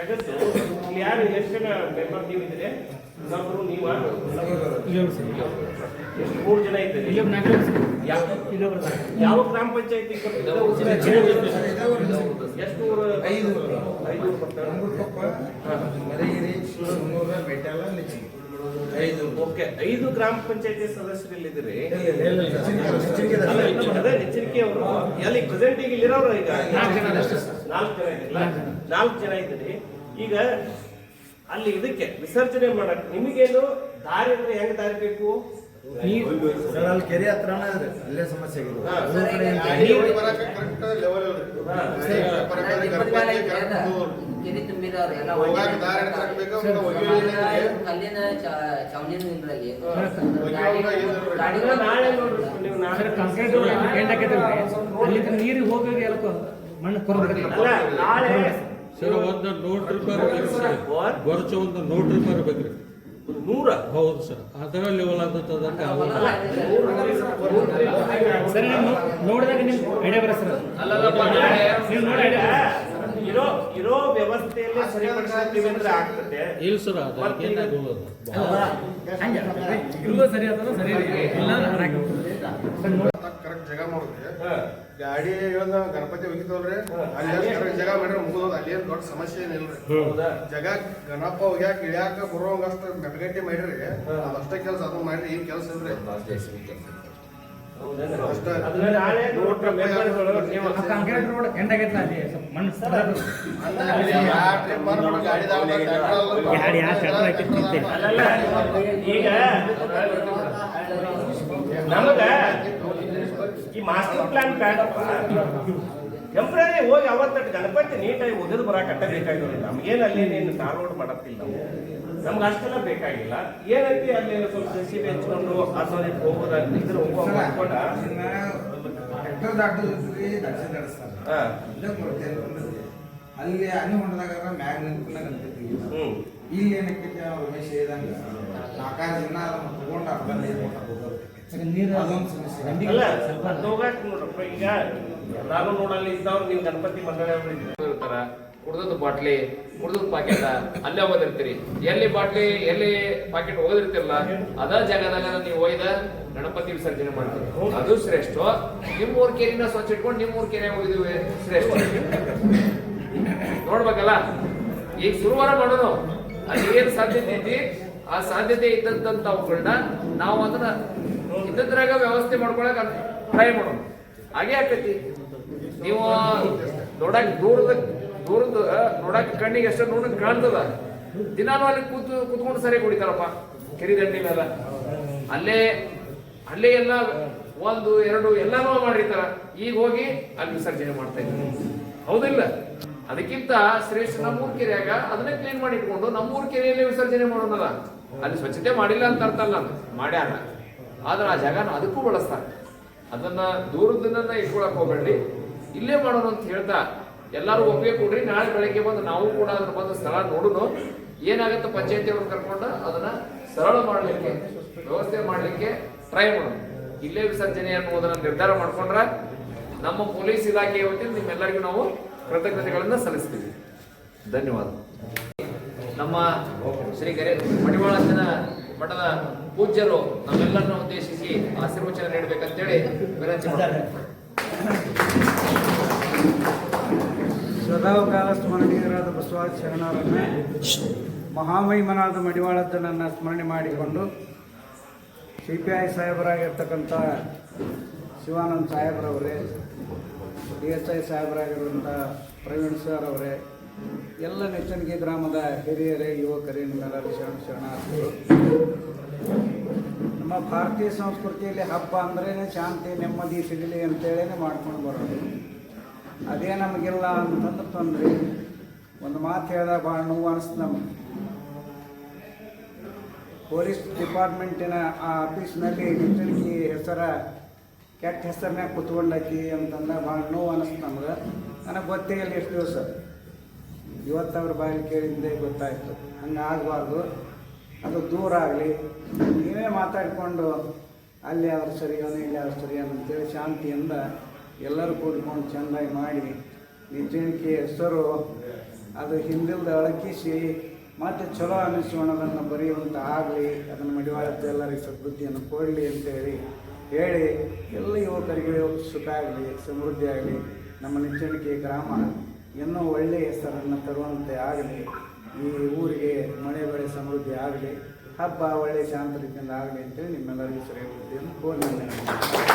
[SPEAKER 2] ಜಗತ್ತು ಇಲ್ಲಿ ಯಾರು ಎಷ್ಟು ಜನ ಮೆಂಬರ್ ನೀವು? ಇದ್ರೆ ಇನ್ನೊಬ್ರು ನೀವ ಎಷ್ಟು? ಮೂರು ಜನ ಇದ್ದೀರಿ? ಯಾವ ಯಾವ ಗ್ರಾಮ ಪಂಚಾಯತಿ ಎಷ್ಟು ಊರು? ಐದು. ಐದು ಊರು ನಿಜಿ ಐದು. ಓಕೆ. ಐದು ಗ್ರಾಮ ಪಂಚಾಯತಿ ಸದಸ್ಯರು ಇಲ್ಲಿದ್ದೀರಿ ಅಲ್ಲ, ಇನ್ನೊಬ್ಬ ಅದೇ ನೆಚ್ಚರಿಕೆ ಅವರು. ಎಲ್ಲಿ ಪ್ರೆಸೆಂಟ್ ಈಗ ಇಲ್ಲಿರೋರು ಈಗ? ನಾಲ್ಕು ಜನ ನಾಲ್ಕು ಜನ ಇದ್ದಿಲ್ಲ ನಾಲ್ಕು ಜನ ಇದ್ದೀರಿ. ಈಗ ಅಲ್ಲಿ ಇದಕ್ಕೆ ವಿಸರ್ಜನೆ ಮಾಡಕ್ ನಿಮಗೇನು ದಾರಿ ಅಂದ್ರೆ ಹೆಂಗ್ ದಾರಿ ಬೇಕು?
[SPEAKER 7] ಸರ್ ಅಲ್ಲಿ ಕೆರೆ ಹತ್ರನೇ ಅಲ್ಲೇ ಸಮಸ್ಯೆ.
[SPEAKER 8] ಕೆರೆ ತುಂಬಿದವ್ರು ಎಲ್ಲ
[SPEAKER 5] ಹೋಗಾಕ ದಾರಿ ಗಾಡಿ
[SPEAKER 2] ನಾಳೆ ನೋಡ್ರಿ ನೀವು ನಾಳೆ
[SPEAKER 4] ಕಂಪ್ಲೇಂಟ್ ಅಲ್ಲಿಂದ ನೀರಿಗೆ ಹೋಗೋದು ಎಲ್ಲ ಮಣ್ಣು ಕೊರ್ಬೇಕು
[SPEAKER 2] ಅಲ್ಲ ನಾಳೆ
[SPEAKER 9] ಸರ್ ಒಂದು ನೂರು ರೂಪಾಯಿ ಸರ್? ಒಂದು ನೂರು ಬೇಕ್ರಿ
[SPEAKER 2] ನೂರ
[SPEAKER 9] ಹೌದು ಸರ್ ಅದರ ಲೆವೆಲ್
[SPEAKER 2] ನೂರು
[SPEAKER 4] ಸರ್ ನೀವು ನೋಡಿದಾಗ ನಿಮ್ಗೆ ಐಡಿಯಾ ಬರ ಸರ್ ನೀವು ನೋಡಿ ಐಡಿಯಾ
[SPEAKER 2] ಇರೋ ಇರೋ ವ್ಯವಸ್ಥೆಯಲ್ಲಿ ಸರಿಪಡಿಸ್ತೀವಿ ಅಂದ್ರೆ ಆಗ್ತದೆ
[SPEAKER 9] ಇಲ್ಲ ಸರ್ ಅದು
[SPEAKER 4] ಸರಿ ಆತದ ಸರಿ ಇಲ್ಲ
[SPEAKER 5] ಕರೆಕ್ಟ್ ಜಾಗ ಮಾಡಿದ್ರೆ ಗಾಡಿ ಇವಾಗ ಗಣಪತಿ ಹೋಗಿತ್ತಲ್ರಿ ಅಲ್ಲಿ ಜಗ ಜಾಗ ಮಾಡ್ರಿ ಮುಗಿದೋದು ಅಲ್ಲಿ ಏನ್ ದೊಡ್ಡ ಸಮಸ್ಯೆ ಏನಿಲ್ರಿ ಜಾಗ ಗಣಪ ಹೋಗ್ಯಾಕ ಇಳ್ಯಾಕ ಬರೋಂಗಷ್ಟ ಮೆಟಗಟ್ಟಿ ಮಾಡಿರಿ ಅದಷ್ಟೇ ಕೆಲಸ ಅದು ಮಾಡ್ರಿ ಏನ್ ಕೆಲಸ ಇಲ್ರಿ ಅಷ್ಟೇ.
[SPEAKER 2] ಈಗ ನಮಗ ಈ ಮಾಸ್ಟರ್ ಪ್ಲಾನ್ ಬೇಡಪ್ಪ ಟೆಂಪ್ರರಿ ಹೋಗಿ ಅವತ್ತ ಗಣಪತಿ ನೀಟಾಗಿ ಒದದು ಬರಕ್ಕೆ ಬೇಕಾಗಿರೋದು ನಮ್ಗೇನು ಅಲ್ಲಿ ನೀನು ಟಾರ್ ರೋಡ್ ಮಾಡತ್ತಿಲ್ಲ ನಾವು. ನಮ್ಗೆ ಅಷ್ಟೆಲ್ಲ ಬೇಕಾಗಿಲ್ಲ. ಏನೈತಿ ಅಲ್ಲಿ ಸ್ವಲ್ಪ ಸಸಿ ಬೆಚ್ಚಿಕೊಂಡು ಹಚ್ಕೊಂಡು ಅದನ್ನ ಹೋಗೋದಾಗ್ಲಿ ಇದ್ರ ಹೋಗೋ ಮಾಡ್ಕೊಂಡ.
[SPEAKER 7] ಅಲ್ಲಿ ಹನಿ ಹೊಂಡದಾಗ ಮ್ಯಾಗ ನಿಂತ್ಕೊಂಡ ಗಣಪತಿ ಇಲ್ಲಿ. ಏನಕ್ಕೆ ರಮೇಶ್ ಹೇಳ್ದಂಗ ನಾಲ್ಕಾರು ಜನ ಅದನ್ನ ತಗೊಂಡು ಅರ್ಧ ನೀರು
[SPEAKER 2] ಈಗ ನಾನು ನೋಡಲ್ಲಿ ಇದ್ದವ್ರು ನೀವು ಗಣಪತಿ.
[SPEAKER 1] ಇರ್ತಾರ ಬಾಟ್ಲಿ ಕುಡ್ದದ ಪಾಕೆಟ್ ಅಲ್ಲೇ ಹೋಗಿರ್ತೀರಿ ಎಲ್ಲಿ ಬಾಟ್ಲಿ ಎಲ್ಲಿ ಪಾಕೆಟ್ ಹೋಗಿರ್ತಿರಲ್ಲ ಅದ ಜಾಗದಾಗ ನೀವು ಒಯ್ದ ಗಣಪತಿ ವಿಸರ್ಜನೆ ಮಾಡ್ತೀರಿ. ಅದು ಶ್ರೇಷ್ಠ. ನಿಮ್ಮ ಊರ್ ಕೆರಿನ ಸ್ವಚ್ಛ ಇಟ್ಕೊಂಡು ನಿಮ್ಮ ಊರ್ ಕೆರೆ ಹೋಗಿದ್ವಿ ಶ್ರೇಷ್ಠ. ನೋಡ್ಬೇಕಲ್ಲ ಈಗ ಶುರುವಾರ ಮಾಡೋಣ ಅಲ್ಲಿ ಏನ್ ಸಾಧ್ಯತೆ ಐತಿ? ಆ ಸಾಧ್ಯತೆ ಇದ್ದಂತ ಅವುಗಳನ್ನ ನಾವು ಅದನ್ನ ಇದ್ದದ್ರಾಗ ವ್ಯವಸ್ಥೆ ಮಾಡ್ಕೊಳಕ್ ಟ್ರೈ ಮಾಡೋಣ ಹಾಗೆ ಆಕತಿ. ನೀವು ನೋಡಕ್ ದೂರದ ದೂರದ ನೋಡಕ್ ಕಣ್ಣಿಗೆ ಎಷ್ಟೋ ನೋಡಕ್ ಕಾಣ್ತದ. ದಿನಾನು ಅಲ್ಲಿ ಕೂತು, ಕೂತ್ಕೊಂಡು ಸರಿ ಕುಡಿತಾರಪ್ಪ ಕೆರಿ ದಂಡಿ ಮೇಲೆ. ಅಲ್ಲೇ ಅಲ್ಲೇ ಎಲ್ಲ ಒಂದು, ಎರಡು ಎಲ್ಲಾನು ಮಾಡಿರ್ತಾರ. ಈಗ ಹೋಗಿ ಅಲ್ಲಿ ವಿಸರ್ಜನೆ ಮಾಡ್ತಾ ಇದ್ದಾರೆ. ಹೌದಿಲ್ಲ? ಅದಕ್ಕಿಂತ ಶ್ರೇಷ್ಠ ನಮ್ಮೂರ್ ಕೆರೆಯಾಗ ಅದನ್ನೇ ಕ್ಲೀನ್ ಮಾಡಿ ಇಟ್ಕೊಂಡು ನಮ್ಮೂರ್ ಕೆರೆಯಲ್ಲೇ ವಿಸರ್ಜನೆ ಮಾಡೋಣಲ್ಲ ಅಲ್ಲಿ ಸ್ವಚ್ಛತೆ ಮಾಡಿಲ್ಲ ಅಂತ ಅರ್ಥ ಅಲ್ಲ ಮಾಡ್ಯಾರ. ಆದ್ರೆ ಆ ಜಾಗನ ಅದಕ್ಕೂ ಬಳಸ್ತಾರೆ. ಅದನ್ನ ದೂರದನ್ನ ಇಟ್ಕೊಳಕ್ ಹೋಗ್ಬೇಡ್ರಿ. ಇಲ್ಲೇ ಮಾಡೋಣ ಅಂತ ಹೇಳ್ತಾ ಎಲ್ಲರೂ ಒಪ್ಪಿಗೆ ಕೊಡ್ರಿ. ನಾಳೆ ಬೆಳಗ್ಗೆ ಬಂದು ನಾವು ಕೂಡ ಅದನ್ನ ಬಂದು ಸ್ಥಳ ನೋಡುನು. ಏನಾಗುತ್ತೆ ಪಂಚಾಯತಿ ಅವ್ರನ್ನ ಕರ್ಕೊಂಡು ಅದನ್ನ ಸರಳ ಮಾಡ್ಲಿಕ್ಕೆ, ವ್ಯವಸ್ಥೆ ಮಾಡ್ಲಿಕ್ಕೆ ಟ್ರೈ ಮಾಡೋಣ. ಇಲ್ಲೇ ವಿಸರ್ಜನೆ ಅನ್ನುವುದನ್ನ ನಿರ್ಧಾರ ಮಾಡ್ಕೊಂಡ್ರ ನಮ್ಮ ಪೊಲೀಸ್ ಇಲಾಖೆಯ ವತಿಯಿಂದ ನಿಮ್ಮೆಲ್ಲರಿಗೂ ನಾವು ಕೃತಜ್ಞತೆಗಳನ್ನ ಸಲ್ಲಿಸ್ತೀವಿ. ಧನ್ಯವಾದ. ನಮ್ಮ ಶ್ರೀ ಗರೆ ಮಡಿವಾಳಂಜನ ಮಠದ ಪೂಜ್ಯರು ನಮ್ಮೆಲ್ಲರನ್ನ ಉದ್ದೇಶಿಸಿ ಆಶೀರ್ವಚನ ನೀಡಬೇಕಂತೇಳಿ ವಿನಂತಿ
[SPEAKER 10] ಸದಾವಕಾಲ ಸ್ಮರಣೀಯರಾದ ಬಸವರಾಜ ಶರಣರನ್ನ ಮಹಾಮಹಿಮನಾದ ಮಡಿವಾಳದ್ದನನ್ನು ಸ್ಮರಣೆ ಮಾಡಿಕೊಂಡು ಸಿ ಪಿ ಐ ಸಾಹೇಬರಾಗಿರ್ತಕ್ಕಂಥ ಶಿವಾನಂದ ಸಾಹೇಬ್ರವರೇ, ಡಿ ಎಸ್ ಐ ಸಾಹೇಬರಾಗಿರುವಂಥ ಪ್ರವೀಣ್ ಸರ್ ಅವರೇ, ಎಲ್ಲ ನೆಚ್ಚನಗಿ ಗ್ರಾಮದ ಹಿರಿಯರೇ, ಯುವಕರೇ ನಿಮ್ಮೆಲ್ಲರೂ ಶರಣ, ಶರಣಾರ್ಥಿಗಳು. ನಮ್ಮ ಭಾರತೀಯ ಸಂಸ್ಕೃತಿಯಲ್ಲಿ ಹಬ್ಬ ಅಂದ್ರೇ ಶಾಂತಿ, ನೆಮ್ಮದಿ, ಸಿಗಲಿ ಅಂತೇಳೇ ಮಾಡ್ಕೊಂಡು ಬರೋದು. ಅದೇ ನಮಗಿಲ್ಲ ಅಂತಂದ್ರೆ ತೊಂದರೆ ಒಂದು ಮಾತು ಹೇಳಿದಾಗ ಭಾಳ ನೋವು ಅನಿಸ್ತು ನಮ್ಗೆ. ಪೊಲೀಸ್ ಡಿಪಾರ್ಟ್ಮೆಂಟಿನ ಆ ಆಫೀಸ್ನಲ್ಲಿ ನಿಚ್ಚಣಿಕೆ ಹೆಸರ, ಕೆಟ್ಟ ಹೆಸರನ್ನೇ ಕುತ್ಕೊಂಡೈತಿ ಅಂತಂದ ಭಾಳ ನೋವು ಅನಿಸ್ತು ನಮ್ಗೆ. ನನಗೆ ಗೊತ್ತೇ ಇಲ್ಲ ಎಷ್ಟು ದಿವಸ. ಇವತ್ತವ್ರ ಬಾಯಲ್ಲಿ ಕೇಳಿದ್ದೇ ಗೊತ್ತಾಯಿತು. ಹಂಗೆ ಆಗಬಾರ್ದು. ಅದು ದೂರ ಆಗಲಿ. ನೀವೇ ಮಾತಾಡಿಕೊಂಡು ಅಲ್ಲಿ ಅವ್ರು ಅವನು ಇಲ್ಲಿ ಅವ್ರು ಸರಿಯೋನು ಅಂತೇಳಿ ಶಾಂತಿಯಿಂದ ಎಲ್ಲರೂ ಕೂಡಿಕೊಂಡು ಚೆನ್ನಾಗಿ ಮಾಡಿ ನಿಜಕ್ಕೆ ಹೆಸರು ಅದು ಹಿಂದಿಲ್ದ ಅಳಕಿಸಿ ಮತ್ತೆ ಚಲೋ ಅನ್ನಿಸೋಣದನ್ನು ಬರೆಯುವಂತ ಆಗಲಿ, ಅದನ್ನು ಮಡಿವಾಳದ್ದು ಎಲ್ಲರಿಗೆ ಸದ್ಬುದ್ಧಿಯನ್ನು ಕೊಡಲಿ ಅಂತೇಳಿ ಹೇಳಿ ಎಲ್ಲ ಯುವಕರಿಗೆ ಸುಖ ಆಗಲಿ, ಸಮೃದ್ಧಿ ಆಗಲಿ, ನಮ್ಮ ನಿಚ್ಚಣಿಕೆ ಗ್ರಾಮ ಇನ್ನೂ ಒಳ್ಳೆಯ ಹೆಸರನ್ನು ತರುವಂತೆ ಆಗಲಿ. ಈ ಊರಿಗೆ ಮಳೆ ಬೆಳೆ ಸಮೃದ್ಧಿ ಆಗಲಿ, ಹಬ್ಬ ಒಳ್ಳೆಯ ಶಾಂತ ರೀತಿಯಿಂದ ಆಗಲಿ ಅಂತೇಳಿ ನಿಮ್ಮೆಲ್ಲರಿಗೂ ಸರಿಯಾಗಿ ಕೋರಿ